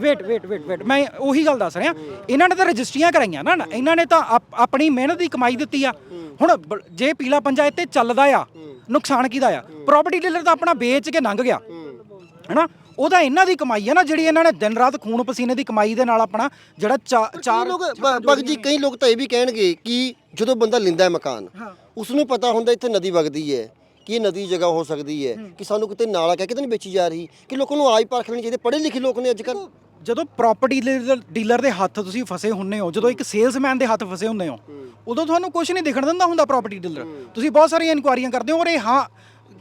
Speaker 1: ਵੇਟ ਵੇਟ ਵੇਟ ਵੇਟ ਮੈਂ ਉਹੀ ਗੱਲ ਦੱਸ ਰਿਹਾ। ਇਹਨਾਂ ਨੇ ਤਾਂ ਰਜਿਸਟਰੀਆਂ ਕਰਾਈਆਂ ਨਾ। ਇਹਨਾਂ ਨੇ ਤਾਂ ਆਪਣੀ ਮਿਹਨਤ ਦੀ ਕਮਾਈ ਦਿੱਤੀ ਆ। ਹੁਣ ਜੇ ਪੀਲਾ ਪੰਜਾ ਤੇ ਚੱਲਦਾ ਆ, ਨੁਕਸਾਨ ਕਿਹਦਾ ਆ? ਪ੍ਰਾਪਰਟੀ ਡੀਲਰ ਤਾਂ ਆਪਣਾ ਵੇਚ ਕੇ ਲੰਘ ਗਿਆ। ਹੈਨਾ? ਉਹਦਾ ਇਹਨਾਂ ਦੀ ਕਮਾਈ ਹੈ ਨਾ ਜਿਹੜੀ ਇਹਨਾਂ ਨੇ ਦਿਨ ਰਾਤ ਖੂਨ ਪਸੀਨੇ ਦੀ ਕਮਾਈ ਦੇ ਨਾਲ ਆਪਣਾ ਜਿਹੜਾ ਚਾ- ਚਾਰ
Speaker 2: ਲੋਕ ਭਗਤ ਜੀ ਕਈ ਲੋਕ ਤਾਂ ਇਹ ਵੀ ਕਹਿਣਗੇ ਕਿ ਜਦੋਂ ਬੰਦਾ ਲਿੰਦਾ ਹੈ ਮਕਾਨ ਉਸ ਨੂੰ ਪਤਾ ਹੁੰਦਾ ਇੱਥੇ ਨਦੀ ਵਗਦੀ ਹੈ ਕਿ ਇਹ ਨਦੀ ਜਗ੍ਹਾ ਹੋ ਸਕਦੀ ਹੈ ਕਿ ਸਾਨੂੰ ਕਿਤੇ ਨਾਲਾ ਕਹਿ ਕੇ ਤਾਂ ਨਹੀਂ ਵੇਚੀ ਜਾ ਰਹੀ ਕਿ ਲੋਕਾਂ ਨੂੰ ਆਜ ਪਰਖ ਲੈਣੀ ਚਾਹੀਦੀ ਪੜ੍ਹੇ ਲਿਖੇ ਲੋਕ ਨੇ ਅੱਜ ਕੱਲ੍ਹ
Speaker 1: ਜਦੋਂ ਪ੍ਰਾਪਰਟੀ ਡੀਲਰ ਦੇ ਹੱਥ ਤੁਸੀਂ ਫਸੇ ਹੁੰਨੇ ਹੋ ਜਦੋਂ ਇੱਕ ਸੇਲਸਮੈਨ ਦੇ ਹੱਥ ਫਸੇ ਹੁੰਨੇ ਹੋ ਉਦੋਂ ਤੁਹਾਨੂੰ ਕੁਝ ਨਹੀਂ ਦਿਖਣ ਦਿੰਦਾ ਹੁੰਦਾ ਪ੍ਰਾਪਰਟੀ ਡੀਲਰ ਤੁਸੀਂ ਬਹੁਤ ਸਾਰੀਆਂ ਇਨਕੁਆਰੀਆਂ ਕਰਦੇ ਹੋ ਔਰ ਇਹ ਹਾਂ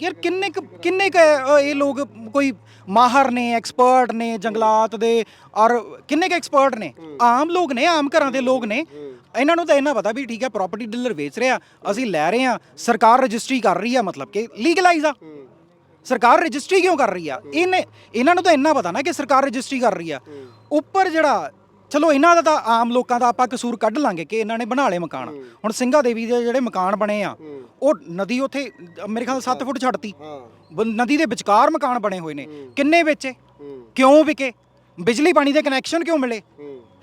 Speaker 1: ਯਾਰ ਕਿੰਨੇ ਕੁ- ਕਿੰਨੇ ਕੁ, ਅ, ਇਹ ਲੋਕ ਕੋਈ ਮਾਹਰ ਨੇ ਐਕਸਪਰਟ ਨੇ ਜੰਗਲਾਤ ਦੇ ਔਰ ਕਿੰਨੇ ਕੁ ਐਕਸਪਰਟ ਨੇ? ਆਮ ਲੋਕ ਨੇ ਆਮ ਘਰਾਂ ਦੇ ਲੋਕ ਨੇ। ਇਹਨਾਂ ਨੂੰ ਤਾਂ ਇਹਨਾਂ ਪਤਾ ਵੀ ਠੀਕ ਹੈ ਪ੍ਰਾਪਰਟੀ ਡੀਲਰ ਵੇਚ ਰਿਹਾ ਅਸੀਂ ਲੈ ਰਹੇ ਹਾਂ ਸਰਕਾਰ ਰਜਿਸਟਰੀ ਕਰ ਰਹੀ ਆ ਮਤਲਬ ਕਿ ਲੀਗਲਾਈਜ਼ ਆ। ਸਰਕਾਰ ਰਜਿਸਟਰੀ ਕਿਉਂ ਕਰ ਰਹੀ ਆ? ਇਹਨੇ ਇਹਨਾਂ ਨੂੰ ਤਾਂ ਇੰਨਾ ਪਤਾ ਨਾ ਕਿ ਸਰਕਾਰ ਰਜਿਸਟਰੀ ਕਰ ਰਹੀ ਆ। ਉੱਪਰ ਜਿਹੜਾ ਚਲੋ ਇਹਨਾਂ ਦਾ ਤਾਂ ਆਮ ਲੋਕਾਂ ਦਾ ਆਪਾਂ ਕਸੂਰ ਕੱਢ ਲਾਂਗੇ ਕਿ ਇਹਨਾਂ ਨੇ ਬਣਾ ਲਏ ਮਕਾਨ। ਹੁਣ ਸਿੰਘਾ ਦੇਵੀ ਦੇ ਜਿਹੜੇ ਮਕਾਨ ਬਣੇ ਆ ਉਹ ਨਦੀ ਉੱਥੇ ਮੇਰੇ ਖਿਆਲ 7 ਫੁੱਟ ਛੱਡਤੀ ਨਦੀ ਦੇ ਵਿਚਕਾਰ ਮਕਾਨ ਬਣੇ ਹੋਏ ਨੇ। ਕਿੰਨੇ ਵੇਚੇ? ਕਿਉਂ ਵਿਕੇ? ਬਿਜਲੀ ਪਾਣੀ ਦੇ ਕਨੈਕਸ਼ਨ ਕਿਉਂ ਮਿਲੇ?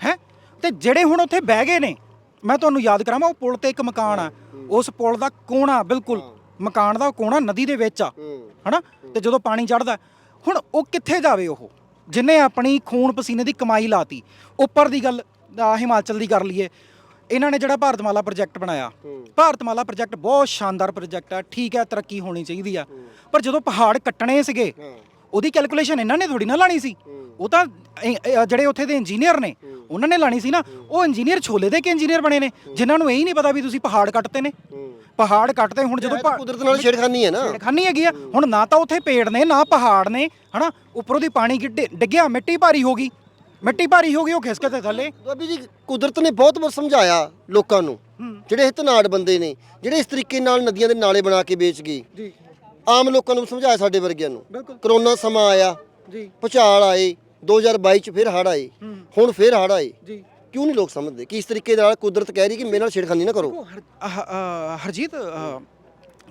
Speaker 1: ਹੈ। ਤੇ ਜਿਹੜੇ ਹੁਣ ਉੱਥੇ ਬਹਿ ਗਏ ਨੇ ਮੈਂ ਤੁਹਾਨੂੰ ਯਾਦ ਕਰਾਵਾਂ ਉਹ ਪੁਲ ਤੇ ਇੱਕ ਮਕਾਨ ਆ। ਉਸ ਪੁਲ ਦਾ ਕੋਣਾ ਬਿਲਕੁਲ ਮਕਾਨ ਦਾ ਕੋਣਾ ਨਦੀ ਦੇ ਵਿੱਚ ਆ। ਹਨਾ? ਤੇ ਜਦੋਂ ਪਾਣੀ ਚੜਦਾ ਹੁਣ ਉਹ ਕਿੱਥੇ ਜਾਵੇ ਉਹ? ਜਿਨੇ ਆਪਣੀ ਖੂਨ ਪਸੀਨੇ ਦੀ ਕਮਾਈ ਲਾਤੀ ਉੱਪਰ ਦੀ ਗੱਲ ਆਹ ਹਿਮਾਚਲ ਦੀ ਕਰ ਲਈਏ। ਇਹਨਾਂ ਨੇ ਜਿਹੜਾ ਭਾਰਤਮਾਲਾ ਪ੍ਰੋਜੈਕਟ ਬਣਾਇਆ। ਭਾਰਤਮਾਲਾ ਪ੍ਰੋਜੈਕਟ ਬਹੁਤ ਸ਼ਾਨਦਾਰ ਪ੍ਰੋਜੈਕਟ ਆ ਠੀਕ ਹੈ ਤਰੱਕੀ ਹੋਣੀ ਚਾਹੀਦੀ ਆ। ਪਰ ਜਦੋਂ ਪਹਾੜ ਕੱਟਣੇ ਸੀਗੇ ਉਹਦੀ ਕੈਲਕੂਲੇਸ਼ਨ ਇਹਨਾਂ ਨੇ ਥੋੜੀ ਨਾ ਲਾਣੀ ਸੀ। ਉਹ ਤਾਂ ਜਿਹੜੇ ਉੱਥੇ ਦੇ ਇੰਜੀਨੀਅਰ ਨੇ ਉਹਨਾਂ ਨੇ ਲਾਣੀ ਸੀ ਨਾ ਉਹ ਇੰਜੀਨੀਅਰ ਛੋਲੇ ਦੇ ਕਿ ਇੰਜੀਨੀਅਰ ਬਣੇ ਨੇ ਜਿਨ੍ਹਾਂ ਨੂੰ ਇਹ ਹੀ ਨਹੀਂ ਪਤਾ ਵੀ ਤੁਸੀਂ ਪਹਾੜ ਕੱਟਤੇ ਨੇ। ਪਹਾੜ ਕੱਟਦੇ ਹੁਣ ਜਦੋਂ
Speaker 2: ਕੁਦਰਤ ਨਾਲ ਛੇੜਖਾਨੀ ਹੈ ਨਾ।
Speaker 1: ਛੇੜਖਾਨੀ ਹੈਗੀ ਆ। ਹੁਣ ਨਾ ਤਾਂ ਉੱਥੇ ਪੇੜ ਨੇ ਨਾ ਪਹਾੜ ਨੇ ਹਨਾ? ਉੱਪਰੋਂ ਦੀ ਪਾਣੀ ਗਿੱਡੇ ਡਿੱਗਿਆ ਮਿੱਟੀ ਭਾਰੀ ਹੋ ਗਈ। ਮਿੱਟੀ ਭਾਰੀ ਹੋ ਗਈ ਉਹ ਖਿਸਕ ਤੇ ਥੱਲੇ।
Speaker 2: ਦੁਆਬੀ ਜੀ ਕੁਦਰਤ ਨੇ ਬਹੁਤ ਵਾਰ ਸਮਝਾਇਆ ਲੋਕਾਂ ਨੂੰ ਜਿਹੜੇ ਇਹ ਧਨਾੜ ਬੰਦੇ ਨੇ ਜਿਹੜੇ ਇਸ ਤਰੀਕੇ ਨਾਲ ਨਦੀਆਂ ਦੇ ਨਾਲੇ ਬਣਾ ਕੇ ਵੇਚ ਗਏ।
Speaker 1: ਜੀ।
Speaker 2: ਆਮ ਲੋਕਾਂ ਨੂੰ ਸਮਝਾਇਆ ਸਾਡੇ ਵਰਗਿਆਂ ਨੂੰ।
Speaker 1: ਬਿਲਕੁਲ।
Speaker 2: ਕਰੋਨਾ ਸਮਾਂ ਆਇਆ
Speaker 1: ਜੀ।
Speaker 2: ਭੁਚਾਲ ਆਏ 2022 ਚ ਫਿਰ ਹੜ੍ਹ ਆਏ। ਹੁਣ ਫਿਰ ਹੜ੍ਹ ਆਏ।
Speaker 1: ਜੀ।
Speaker 2: ਕਿਉਂ ਨਹੀਂ ਲੋਕ ਸਮਝਦੇ? ਕਿ ਇਸ ਤਰੀਕੇ ਨਾਲ ਕੁਦਰਤ ਕਹਿ ਰਹੀ ਕਿ ਮੇਰੇ ਨਾਲ ਛੇੜਖਾਨੀ ਨਾ ਕਰੋ?
Speaker 1: ਹਰਜੀਤ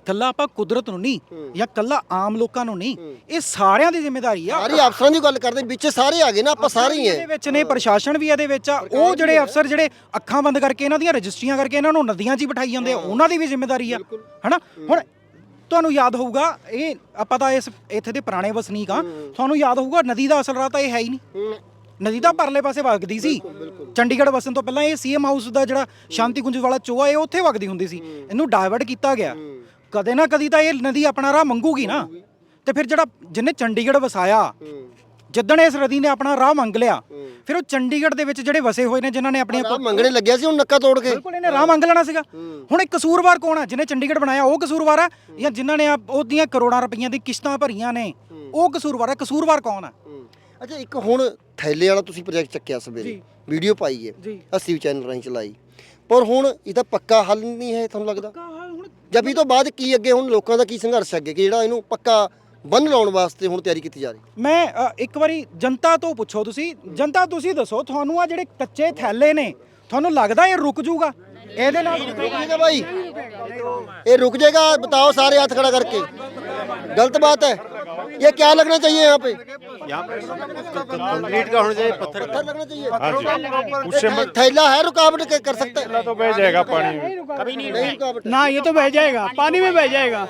Speaker 1: ਕੱਲਾ ਆਪਾਂ ਕੁਦਰਤ ਨੂੰ ਨਹੀਂ ਜਾਂ ਕੱਲਾ ਆਮ ਲੋਕਾਂ ਨੂੰ ਨਹੀਂ ਇਹ ਸਾਰਿਆਂ ਦੀ ਜ਼ਿੰਮੇਵਾਰੀ ਆ।
Speaker 2: ਸਾਰੀ ਅਫਸਰਾਂ ਦੀ ਗੱਲ ਕਰਦੇ ਵਿੱਚ ਸਾਰੇ ਆ ਗਏ ਨਾ ਆਪਾਂ ਸਾਰੇ ਹੀ
Speaker 1: ਇਹਦੇ
Speaker 2: ਹੈ।
Speaker 1: ਵਿੱਚ ਨੇ ਪ੍ਰਸ਼ਾਸਨ ਵੀ ਇਹਦੇ ਵਿੱਚ ਆ। ਉਹ ਜਿਹੜੇ ਅਫਸਰ ਜਿਹੜੇ ਅੱਖਾਂ ਬੰਦ ਕਰਕੇ ਇਹਨਾਂ ਦੀਆਂ ਰਜਿਸਟਰੀਆਂ ਕਰਕੇ ਇਹਨਾਂ ਨੂੰ ਨਦੀਆਂ 'ਚ ਹੀ ਬਿਠਾਈ ਜਾਂਦੇ ਆ ਉਹਨਾਂ ਦੀ ਵੀ ਜ਼ਿੰਮੇਵਾਰੀ ਆ। ਹਨਾ? ਹੁਣ ਤੁਹਾਨੂੰ ਯਾਦ ਹੋਊਗਾ ਇਹ ਆਪਾਂ ਤਾਂ ਇਸ ਇੱਥੇ ਦੇ ਪੁਰਾਣੇ ਵਸਨੀਕ ਆ ਤੁਹਾਨੂੰ ਯਾਦ ਹੋਊਗਾ ਨਦੀ ਦਾ ਅਸਲ ਰਾਹ ਤਾਂ ਇਹ ਹੈ ਹੀ ਨਹੀਂ। ਨਦੀ ਤਾਂ ਪਰਲੇ ਪਾਸੇ ਵਗਦੀ ਸੀ। ਚੰਡੀਗੜ੍ਹ ਵਸਣ ਤੋਂ ਪਹਿਲਾਂ ਇਹ ਸੀਐਮ ਹਾਊਸ ਦਾ ਜਿਹੜਾ ਸ਼ਾਂਤੀ ਕੁੰਜ ਵਾਲਾ ਚੋਆ ਇਹ ਉੱਥੇ ਵਗਦੀ ਹੁੰਦੀ ਸੀ। ਇਹਨੂੰ ਡਾਇਵਰਟ ਕੀਤਾ ਗਿਆ। ਕਦੇ ਨਾ ਕਦੀ ਤਾਂ ਇਹ ਨਦੀ ਆਪਣਾ ਰਾਹ ਮੰਗੂਗੀ ਨਾ। ਤੇ ਫਿਰ ਜਿਹੜਾ ਜਿਹਨੇ ਚੰਡੀਗੜ੍ਹ ਵਸਾਇਆ ਜਿੱਦਣ ਇਸ ਨਦੀ ਨੇ ਆਪਣਾ ਰਾਹ ਮੰਗ ਲਿਆ ਫਿਰ ਉਹ ਚੰਡੀਗੜ੍ਹ ਦੇ ਵਿੱਚ ਜਿਹੜੇ ਵਸੇ ਹੋਏ ਨੇ ਜਿਨ੍ਹਾਂ ਨੇ ਆਪਣੀਆਂ
Speaker 2: ਰਾਹ ਮੰਗਣੇ ਲੱਗਿਆ ਸੀ ਹੁਣ ਨੱਕਾ ਤੋੜ ਕੇ।
Speaker 1: ਬਿਲਕੁਲ ਇਹਨੇ ਰਾਹ ਮੰਗ ਲੈਣਾ ਸੀਗਾ। ਹੁਣ ਇਹ ਕਸੂਰਵਾਰ ਕੌਣ ਆ? ਜਿਹਨੇ ਚੰਡੀਗੜ੍ਹ ਬਣਾਇਆ ਉਹ ਕਸੂਰਵਾਰ ਆ ਜਾਂ ਜਿਨ੍ਹਾਂ ਨੇ ਉਹਦੀਆਂ ਕਰੋੜਾਂ ਰੁਪਈਆਂ ਦੀ ਕਿਸ਼ਤਾਂ ਭਰੀਆਂ ਨੇ ਉਹ ਕਸੂਰਵਾਰ ਆ ਕਸੂਰਵਾਰ ਕੌਣ ਆ?
Speaker 2: ਅੱਛਾ ਇੱਕ ਹੁਣ ਥੈਲੇ ਵਾਲਾ ਤੁਸੀਂ ਪ੍ਰੋਜੈਕਟ ਚੱਕਿਆ ਸਵੇਰੇ ਵੀਡੀਓ ਪਾਈ ਹੈ ਅਸੀਂ ਚੈਨਲ ਰਾਹੀਂ ਚਲਾਈ। ਪਰ ਹੁਣ ਇਹਦਾ ਪੱਕਾ ਹੱਲ ਨਹੀਂ ਹੈ ਤੁਹਾਨੂੰ ਲੱਗਦਾ? ਇਹ ਤੋਂ ਬਾਅਦ ਕੀ ਅੱਗੇ ਹੁਣ ਲੋਕਾਂ ਦਾ ਕੀ ਸੰਘਰਸ਼ ਹੈ ਅੱਗੇ ਕਿ ਜਿਹੜਾ ਇਹਨੂੰ ਪੱਕਾ ਬੰਨ ਲਾਉਣ ਵਾਸਤੇ ਹੁਣ ਤਿਆਰੀ ਕੀਤੀ ਜਾ ਰਹੀ
Speaker 1: ਮੈਂ ਅ, ਇੱਕ ਵਾਰੀ ਜਨਤਾ ਤੋਂ ਪੁੱਛੋ ਤੁਸੀਂ ਜਨਤਾ ਤੁਸੀਂ ਦੱਸੋ ਤੁਹਾਨੂੰ ਆ ਜਿਹੜੇ ਕੱਚੇ ਥੈਲੇ ਨੇ ਤੁਹਾਨੂੰ ਲੱਗਦਾ ਇਹ ਰੁਕ ਜੂਗਾ ਇਹਦੇ ਨਾਲ
Speaker 2: ਰੁਕ ਜਾਏਗਾ ਭਾਈ ये रुक जाएगा बताओ सारे हाथ खड़ा करके गलत बात है ये क्या लगना चाहिए यहाँ पे
Speaker 3: यहाँ पे कंक्रीट का होना चाहिए पत्थर
Speaker 2: पत्थर लगना चाहिए
Speaker 3: हाँ जी उससे
Speaker 2: थे- थैला है रुकावट के- कर सकता है
Speaker 3: तो बह जाएगा पानी कभी नहीं
Speaker 2: नहीं रुकावट
Speaker 4: ना ये तो बह जाएगा पानी में बह जाएगा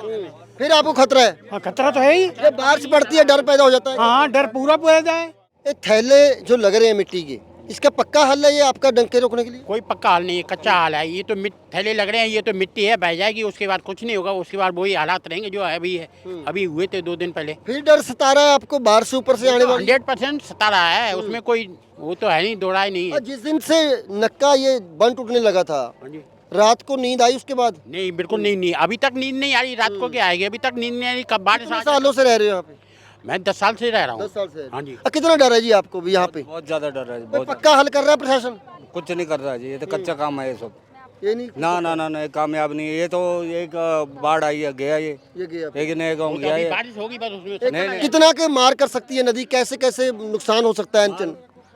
Speaker 2: फिर आपको खतरा है।
Speaker 4: हाँ खतरा तो है ही।
Speaker 2: जब बारिश पड़ती है डर पैदा हो जाता है।
Speaker 4: हाँ डर पूरा पूरा जाए
Speaker 2: ये थैले जो लग रहे हैं मिट्टी के इसका पक्का हल है ये आपका डंके रोकने के लिए?
Speaker 5: कोई पक्का हाल नहीं है कच्चा हाल है। ये तो थैले लग रहे हैं ये तो मिट्टी है बह जाएगी उसके बाद कुछ नहीं होगा उसके बाद वही हालात रहेंगे जो अभी है। अभी हुए थे दो दिन पहले।
Speaker 2: फिर डर सता रहा है आपको बाहर से ऊपर से आने वाली?
Speaker 5: हंड्रेड परसेंट सता रहा है उसमें कोई वो तो है नहीं दौड़ा ही नहीं है।
Speaker 2: जिस दिन से नक्का ये बन टूटने लगा था
Speaker 5: हाँ।
Speaker 2: रात को नींद आई उसके बाद?
Speaker 5: नहीं बिल्कुल नींद नहीं अभी तक नींद नहीं आ रही रात को क्या आएगी? अभी तक नींद नहीं आ रही कब बारिश
Speaker 2: कितने सालों से रह रहे हो यहाँ पे?
Speaker 5: मैं दस साल से रह रहा
Speaker 2: दस
Speaker 5: हूँ
Speaker 2: साल से
Speaker 5: हाँ। जी।
Speaker 2: और कितना डर है जी आपको भी यहाँ पे?
Speaker 6: बहुत ज़्यादा डर है
Speaker 2: कोई
Speaker 6: बहुत
Speaker 2: पक्का हल कर रहा है प्रशासन?
Speaker 6: कुछ नहीं कर रहा जी ये तो कच्चा काम है ये सब।
Speaker 2: ये नहीं?
Speaker 6: ना ना ना ना ये कामयाब नहीं है। ये तो एक अ, बाढ़ आई है गया ये।
Speaker 2: ये गया।
Speaker 6: एक नए गाँव
Speaker 5: तो
Speaker 6: गया
Speaker 5: अभी
Speaker 6: ये।
Speaker 5: बारिश होगी बस उसमें
Speaker 6: नहीं, नहीं।
Speaker 2: कितना के मार कर सकती है नदी? कैसे कैसे नुकसान हो सकता है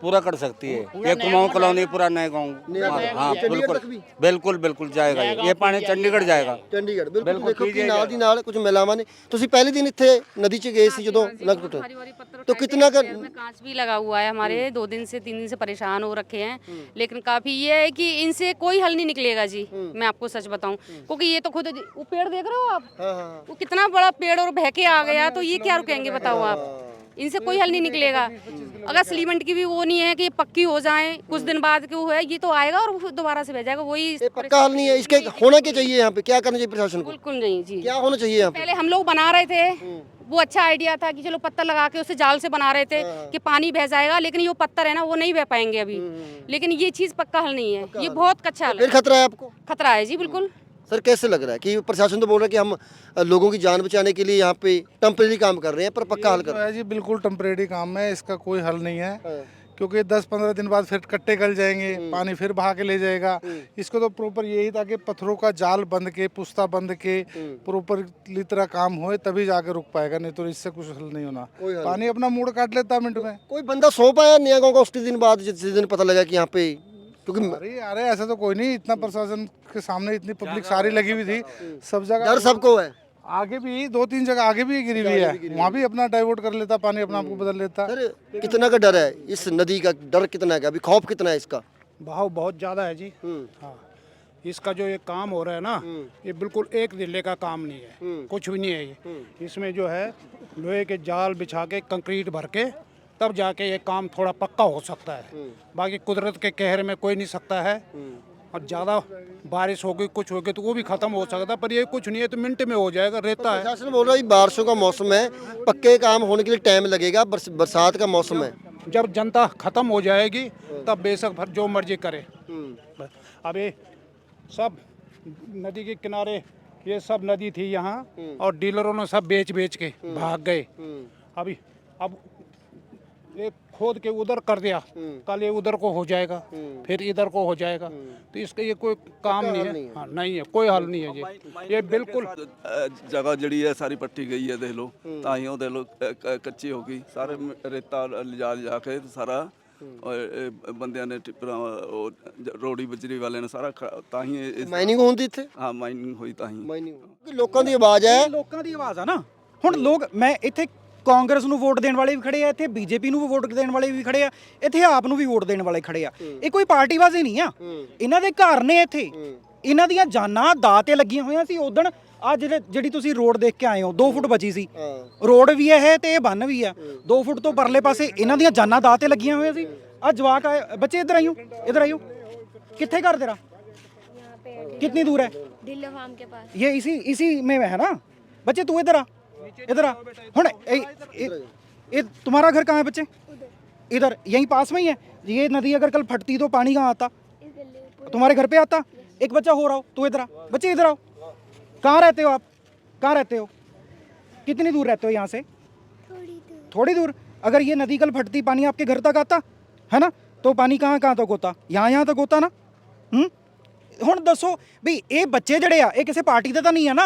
Speaker 6: पूरा कर सकती है। ये कुमाऊं कॉलोनी पूरा नए गाँव। हाँ,
Speaker 2: हाँ
Speaker 6: बिल्कुल। बिल्कुल बिल्कुल जाएगा ये। पानी चंडीगढ़ जाएगा।
Speaker 2: चंडीगढ़ कुछ
Speaker 6: ਬਿਲਕੁਲ
Speaker 2: ने ਕਿ पहले दिन इतने नदी ਮਹਿਲਾਵਾਂ ਨੇ ਤੁਸੀਂ तो कितना का
Speaker 7: कांच भी लगा हुआ है हमारे। दो दिन से तीन दिन से परेशान हो रखे हैं। लेकिन काफ़ी ये है कि इनसे कोई हल नहीं निकलेगा जी मैं आपको सच बताऊँ। क्योंकि ये तो खुद वो पेड़ देख रहे हो आप?
Speaker 2: हाँ,
Speaker 7: वो कितना बड़ा पेड़ और बहके आ गया तो ये क्या रुकेंगे बताओ आप? इनसे कोई हल नहीं निकलेगा। अगर सीमेंट की भी वो नहीं है कि ये पक्की हो जाए कुछ दिन बाद कि वो है ये तो आएगा और दोबारा से बह जाएगा वही
Speaker 2: पक्का हल नहीं है इसके होना क्या चाहिए यहाँ पे? क्या करना चाहिए प्रशासन को?
Speaker 7: बिल्कुल नहीं जी।
Speaker 2: क्या होना चाहिए यहाँ
Speaker 7: पहले हम लोग बना रहे थे वो अच्छा आइडिया था कि चलो पत्थर लगा के उसे जाल से बना रहे थे कि पानी बह जाएगा लेकिन ये पत्थर है ना वो नहीं बह पाएँगे अभी। लेकिन ये चीज़ पक्का हल नहीं है ये बहुत कच्चा हल है।
Speaker 2: खतरा है आपको?
Speaker 7: खतरा है जी बिल्कुल।
Speaker 2: सर कैसे लग रहा है कि प्रशासन तो बोल रहा है कि हम लोगों की जान बचाने के लिए यहाँ पे टेम्परेरी काम कर रहे हैं पर पक्का हल कर रहे
Speaker 8: है जी बिल्कुल टेम्परेरी काम है इसका कोई हल नहीं है।
Speaker 2: हैं।
Speaker 8: क्योंकि 10-15 दिन बाद फिर कट्टे गल जाएँगे पानी फिर बहा के ले जाएगा। इसको तो प्रॉपर यही था कि पत्थरों का जाल बंद के पुस्ता बंद के प्रॉपरली तरह काम होए तभी जाके रुक पाएगा नहीं तो इससे कुछ हल नहीं होना। पानी अपना मूड काट लेता मिनट में।
Speaker 2: कोई बंदा सौंप पाया नया गाँव का उसके दिन बाद जिस दिन पता लगा कि यहाँ पे क्योंकि
Speaker 8: अरे अरे ऐसा तो कोई नहीं इतना प्रशासन के सामने इतनी पब्लिक सारी लगी हुई थी। सब जगह
Speaker 2: डर सबको है।
Speaker 8: आगे भी दो तीन जगह आगे भी गिरी हुई है। वहाँ भी अपना डाइवर्ट कर लेता पानी अपना आपको बदल लेता।
Speaker 2: सर कितना का डर है? इस नदी का डर कितना है? अभी खौफ कितना है इसका?
Speaker 4: भाव बहुत ज़्यादा है जी।
Speaker 2: हम्म।
Speaker 4: हाँ। इसका जो ये काम हो रहा है ना ये बिल्कुल एक ज़िले का काम नहीं है। कुछ भी नहीं है ये। इसमें जो है लोहे के जाल बिछा के कंक्रीट भर के तब जाके ये काम थोड़ा पक्का हो सकता है। बाकी कुदरत के कहर में कोई नहीं सकता है। और ज़्यादा बारिश होगी कुछ होगी तो वो भी ख़त्म हो सकता है पर ये कुछ नहीं है तो मिनट में हो जाएगा रहता है।
Speaker 2: प्रशासन बोल रहा है बारिशों का मौसम है पक्के काम होने के लिए टाइम लगेगा बरसात का मौसम है।
Speaker 4: जब जनता ख़त्म हो जाएगी तब बेशक भर जो मर्ज़ी करे। अभी सब नदी के किनारे ये सब नदी थी यहाँ और डीलरों ने सब बेच बेच के भाग गए। अभी अब एक खोद के उधर कर दिया कल ये उधर को हो जाएगा फिर इधर को हो जाएगा तो इसका ये कोई काम नहीं है हाँ नहीं है कोई हल नहीं है जी ये बिल्कुल
Speaker 9: ਅ, ਜਗ੍ਹਾ ਜਿਹੜੀ ਹੈ ਸਾਰੀ ਪੱਟੀ ਗਈ ਹੈ ਦੇਖ ਲਓ ਤਾਂ ਹੀ ਉਹ ਦੇਖ ਲਓ ਅ, ਕ- ਕੱਚੀ ਹੋ ਗਈ ਸਾਰੇ ਮ- ਰੇਤਾ ਲਿਜਾ ਲਿਜਾ ਕੇ ਤੇ ਸਾਰਾ ਔਰ ਇਹ ਬੰਦਿਆਂ ਨੇ ਟਿੱਪਰਾਂ ਉਹ ਜ- ਰੋੜੀ ਬਜਰੀ ਵਾਲਿਆਂ ਨੇ ਸਾਰਾ ਖ- ਤਾਂ ਹੀ ਇਹ- ਇਸ-
Speaker 2: ਮਾਈਨਿੰਗ ਹੁੰਦੀ ਇੱਥੇ
Speaker 9: ਹਾਂ ਮਾਈਨਿੰਗ ਹੋਈ ਤਾਂ ਹੀ
Speaker 2: ਮਾਈਨਿੰਗ ਲੋਕਾਂ ਦੀ ਆਵਾਜ਼ ਹੈ
Speaker 1: ਇਹ ਲੋਕਾਂ ਦੀ ਆਵਾਜ਼ ਆ ਨਾ ਹੁਣ ਲੋਕ ਮੈਂ ਇੱਥੇ ਕਾਂਗਰਸ ਨੂੰ ਵੋਟ ਦੇਣ ਵਾਲੇ ਵੀ ਖੜੇ ਆ ਇੱਥੇ ਬੀਜੇਪੀ ਨੂੰ ਵੀ ਵੋਟ ਦੇਣ ਵਾਲੇ ਵੀ ਖੜੇ ਆ ਇੱਥੇ ਆਪ ਨੂੰ ਵੀ ਵੋਟ ਦੇਣ ਵਾਲੇ ਖੜੇ ਆ ਇਹ ਕੋਈ ਪਾਰਟੀਬਾਜ਼ੀ ਨਹੀਂ ਆ ਇਹਨਾਂ ਦੇ ਘਰ ਨੇ ਇੱਥੇ ਇਹਨਾਂ ਦੀਆਂ ਜਾਨਾਂ ਦਾਅ ਤੇ ਲੱਗੀਆਂ ਹੋਈਆਂ ਸੀ ਉਦੋਂ ਆ ਜਿਹੜੇ ਜਿਹੜੀ ਤੁਸੀਂ ਰੋਡ ਦੇਖ ਕੇ ਆਏ ਹੋ 2 ਫੁੱਟ ਬਚੀ ਸੀ ਰੋਡ ਵੀ ਇਹ ਤੇ ਇਹ ਬੰਨ ਵੀ ਆ 2 ਫੁੱਟ ਤੋਂ ਪਰਲੇ ਪਾਸੇ ਇਹਨਾਂ ਦੀਆਂ ਜਾਨਾਂ ਦਾਅ ਤੇ ਲੱਗੀਆਂ ਹੋਈਆਂ ਸੀ ਆ ਜਵਾਕ ਆਏ ਬੱਚੇ ਇੱਧਰ ਆਇਓ ਇੱਧਰ ਆਇਓ ਕਿੱਥੇ ਘਰ ਤੇਰਾ कितनी दूर है
Speaker 10: ढिल्लो फार्म के पास
Speaker 1: ये इसी इसी में है ना बच्चे तू इधर आ इधर आ हुन ए- ए- ये तुम्हारा घर कहाँ है बच्चे इधर यहीं पास में ही है ये नदी अगर कल फटती तो पानी कहाँ आता
Speaker 10: इस गली में
Speaker 1: तुम्हारे घर पे आता एक बच्चा हो रहा हो तू इधर आ बच्चे इधर आओ कहाँ रहते हो आप कहाँ रहते हो कितनी दूर रहते हो यहाँ से
Speaker 10: थोड़ी दूर
Speaker 1: थोड़ी दूर अगर ये नदी कल फटती पानी आपके घर तक आता है ना तो पानी कहाँ कहाँ तक होता यहाँ यहाँ तक होता ना हम्म ਹੁਣ ਦੱਸੋ ਵੀ ਇਹ ਬੱਚੇ ਜਿਹੜੇ ਆ ਇਹ ਕਿਸੇ ਪਾਰਟੀ ਦੇ ਤਾਂ ਨਹੀਂ ਆ ਨਾ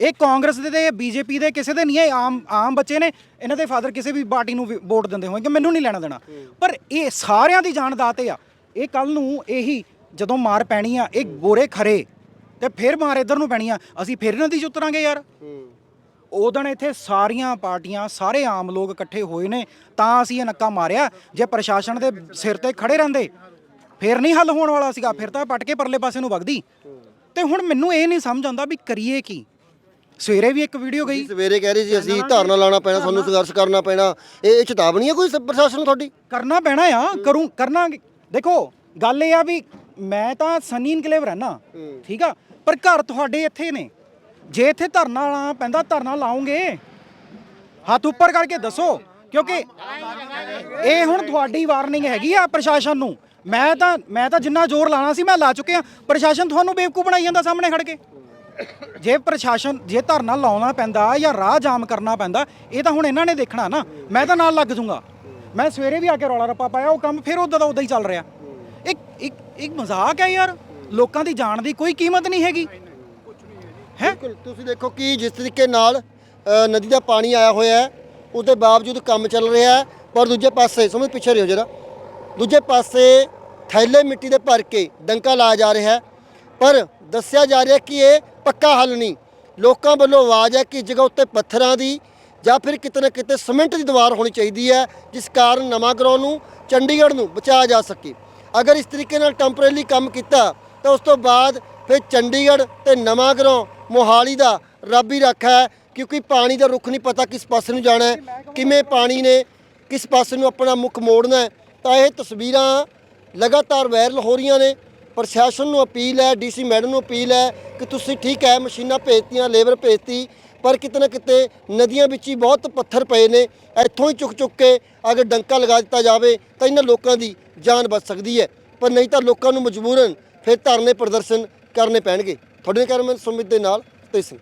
Speaker 1: ਇਹ ਕਾਂਗਰਸ ਦੇ ਤੇ ਬੀਜੇਪੀ ਦੇ ਕਿਸੇ ਦੇ ਨਹੀਂ ਹੈ, ਇਹ ਆਮ ਆਮ ਬੱਚੇ ਨੇ। ਇਹਨਾਂ ਦੇ ਫਾਦਰ ਕਿਸੇ ਵੀ ਪਾਰਟੀ ਨੂੰ ਵੀ ਵੋਟ ਦਿੰਦੇ ਹੋਣਗੇ, ਮੈਨੂੰ ਨਹੀਂ ਲੈਣਾ ਦੇਣਾ। ਪਰ ਇਹ ਸਾਰਿਆਂ ਦੀ ਜਾਨ ਦਾਤੇ ਆ। ਇਹ ਕੱਲ ਨੂੰ ਇਹੀ ਜਦੋਂ ਮਾਰ ਪੈਣੀ ਆ, ਇਹ ਗੋਰੇ ਖਰੇ, ਤੇ ਫਿਰ ਮਾਰ ਇਧਰ ਨੂੰ ਪੈਣੀ ਆ। ਅਸੀਂ ਫਿਰ ਇਹਨਾਂ ਦੀ ਉਤਰਾਂਗੇ ਯਾਰ। ਉਦੋਂ ਇੱਥੇ ਸਾਰੀਆਂ ਪਾਰਟੀਆਂ, ਸਾਰੇ ਆਮ ਲੋਕ ਇਕੱਠੇ ਹੋਏ ਨੇ, ਤਾਂ ਅਸੀਂ ਇਹ ਨੱਕਾ ਮਾਰਿਆ। ਜੇ ਪ੍ਰਸ਼ਾਸਨ ਦੇ ਸਿਰ ਤੇ ਖੜੇ ਰਹਿੰਦੇ, ਫਿਰ ਨਹੀਂ ਹੱਲ ਹੋਣ ਵਾਲਾ ਸੀਗਾ। ਫਿਰ ਤਾਂ ਪਟ ਕੇ ਪਰਲੇ ਪਾਸੇ ਨੂੰ ਵਗਦੀ। ਤੇ ਹੁਣ ਮੈਨੂੰ ਇਹ ਨਹੀਂ ਸਮਝ ਆਉਂਦਾ ਵੀ ਕਰੀਏ ਕੀ। ਸਵੇਰੇ ਵੀ ਇੱਕ ਵੀਡੀਓ ਗਈ।
Speaker 2: ਸਵੇਰੇ ਕਹਿ ਰਹੇ ਸੀ ਅਸੀਂ ਧਰਨਾ ਲਾਣਾ ਪੈਣਾ ਸਾਨੂੰ ਸੰਘਰਸ਼ ਕਰਨਾ ਪੈਣਾ। ਇਹ ਇਹ ਚੇਤਾਵਨੀ ਹੈ ਕੋਈ ਸ- ਪ੍ਰਸ਼ਾਸਨ ਨੂੰ ਤੁਹਾਡੀ?
Speaker 1: ਕਰਨਾ ਪੈਣਾ ਆ ਕਰੂੰ ਕਰਨਾ ਦੇਖੋ ਗੱਲ ਇਹ ਆ ਵੀ ਮੈਂ ਤਾਂ ਸਨੀ ਇਨਕਲੇਵ ਰਹਿਣਾ ਠੀਕ ਆ? ਪਰ ਘਰ ਤੁਹਾਡੇ ਇੱਥੇ ਨੇ। ਜੇ ਇੱਥੇ ਧਰਨਾ ਲਾਣਾ ਪੈਂਦਾ ਧਰਨਾ ਲਾਉਂਗੇ। ਹੱਥ ਉੱਪਰ ਕਰਕੇ ਦੱਸੋ ਕਿਉਂਕਿ ਇਹ ਹੁਣ ਤੁਹਾਡੀ ਵਾਰਨਿੰਗ ਹੈਗੀ ਆ ਪ੍ਰਸ਼ਾਸਨ ਨੂੰ। ਮੈਂ ਤਾਂ ਮੈਂ ਤਾਂ ਜਿੰਨਾ ਜ਼ੋਰ ਲਾਣਾ ਸੀ ਮੈਂ ਲਾ ਚੁੱਕਿਆ। ਪ੍ਰਸ਼ਾਸਨ ਤੁਹਾਨੂੰ ਬੇਵਕੂਫ ਬਣਾਈ ਜਾਂਦਾ ਸਾਹਮਣੇ ਖੜ ਕੇ। ਜੇ ਪ੍ਰਸ਼ਾਸਨ ਜੇ ਧਰਨਾ ਲਾਉਣਾ ਪੈਂਦਾ ਜਾਂ ਰਾਹ ਜਾਮ ਕਰਨਾ ਪੈਂਦਾ ਇਹ ਤਾਂ ਹੁਣ ਇਹਨਾਂ ਨੇ ਦੇਖਣਾ ਨਾ। ਮੈਂ ਤਾਂ ਨਾਲ ਲੱਗ ਜੂੰਗਾ ਮੈਂ ਸਵੇਰੇ ਵੀ ਆ ਕੇ ਰੌਲਾ ਰੱਪਾ ਪਾਇਆ ਉਹ ਕੰਮ ਫਿਰ ਉਦਾਂ ਦਾ ਉਦਾਂ ਹੀ ਚੱਲ ਰਿਹਾ। ਇੱਕ ਇੱਕ ਇੱਕ ਮਜ਼ਾਕ ਹੈ ਯਾਰ। ਲੋਕਾਂ ਦੀ ਜਾਨ ਦੀ ਕੋਈ ਕੀਮਤ ਨਹੀਂ ਹੈਗੀ। ਹੈ?
Speaker 2: ਬਿਲਕੁਲ। ਤੁਸੀਂ ਦੇਖੋ ਕਿ ਜਿਸ ਤਰੀਕੇ ਨਾਲ ਅ, ਨਦੀ ਦਾ ਪਾਣੀ ਆਇਆ ਹੋਇਆ ਹੈ ਉਹਦੇ ਬਾਵਜੂਦ ਕੰਮ ਚੱਲ ਰਿਹਾ ਹੈ ਪਰ ਦੂਜੇ ਪਾਸੇ ਸਮਝ ਪਿੱਛੇ ਰਹੋ ਜਰਾ। ਦੂਜੇ ਪਾਸੇ ਥੈਲੇ ਮਿੱਟੀ ਦੇ ਭਰ ਕੇ ਡੰਕਾ ਲਾਇਆ ਜਾ ਰਿਹਾ ਹੈ ਪਰ ਦੱਸਿਆ ਜਾ ਰਿਹਾ ਕਿ ਇਹ ਪੱਕਾ ਹੱਲ ਨਹੀਂ। ਲੋਕਾਂ ਵੱਲੋਂ ਆਵਾਜ਼ ਹੈ ਕਿ ਜਗ੍ਹਾ ਉੱਤੇ ਪੱਥਰਾਂ ਦੀ ਜਾਂ ਫਿਰ ਕਿਤੇ ਨਾ ਕਿਤੇ ਸੀਮੈਂਟ ਦੀ ਦੀਵਾਰ ਹੋਣੀ ਚਾਹੀਦੀ ਹੈ, ਜਿਸ ਕਾਰਨ ਨਵਾਂ ਗਰਾਊਂਡ ਨੂੰ, ਚੰਡੀਗੜ੍ਹ ਨੂੰ ਬਚਾਇਆ ਜਾ ਸਕੇ। ਅਗਰ ਇਸ ਤਰੀਕੇ ਨਾਲ ਟੈਂਪਰੇਰੀ ਕੰਮ ਕੀਤਾ, ਤਾਂ ਉਸ ਤੋਂ ਬਾਅਦ ਫਿਰ ਚੰਡੀਗੜ੍ਹ ਤੇ ਨਵਾਂ ਗਰਾਊਂਡ ਮੋਹਾਲੀ ਦਾ ਰੱਬ ਹੀ ਰੱਖਾ ਹੈ, ਕਿਉਂਕਿ ਪਾਣੀ ਦਾ ਰੁੱਖ ਨਹੀਂ ਪਤਾ ਕਿਸ ਪਾਸੇ ਨੂੰ ਜਾਣਾ ਹੈ, ਕਿਵੇਂ ਪਾਣੀ ਨੇ ਕਿਸ ਪਾਸੇ ਨੂੰ ਆਪਣਾ ਮੁੱਖ ਮੋੜਨਾ ਹੈ। ਤਾਂ ਇਹ ਤਸਵੀਰਾਂ ਲਗਾਤਾਰ ਵਾਇਰਲ ਹੋ ਰਹੀਆਂ ਨੇ। ਪ੍ਰਸ਼ਾਸਨ ਨੂੰ ਅਪੀਲ ਹੈ ਡੀਸੀ ਮੈਡਮ ਨੂੰ ਅਪੀਲ ਹੈ ਕਿ ਤੁਸੀਂ ਠੀਕ ਹੈ, ਮਸ਼ੀਨਾਂ ਭੇਜਤੀਆਂ, ਲੇਬਰ ਭੇਜਤੀ, ਪਰ ਕਿਤੇ ਨਾ ਕਿਤੇ ਨਦੀਆਂ ਵਿੱਚ ਹੀ ਬਹੁਤ ਪੱਥਰ ਪਏ ਨੇ। ਇੱਥੋਂ ਹੀ ਚੁੱਕ ਚੁੱਕ ਕੇ ਅਗਰ ਡੰਕਾ ਲਗਾ ਦਿੱਤਾ ਜਾਵੇ ਤਾਂ ਇਹਨਾਂ ਲੋਕਾਂ ਦੀ ਜਾਨ ਬਚ ਸਕਦੀ ਹੈ। ਪਰ ਨਹੀਂ ਤਾਂ ਲੋਕਾਂ ਨੂੰ ਮਜਬੂਰਨ ਫਿਰ ਧਰਨੇ ਪ੍ਰਦਰਸ਼ਨ ਕਰਨੇ ਪੈਣਗੇ। ਤੁਹਾਡੇ ਨਾਲ ਕੈਮਰਾਮੈਨ ਸੁਮਿਤ ਦੇ ਨਾਲ ਤੇ ਸਿੰਘ।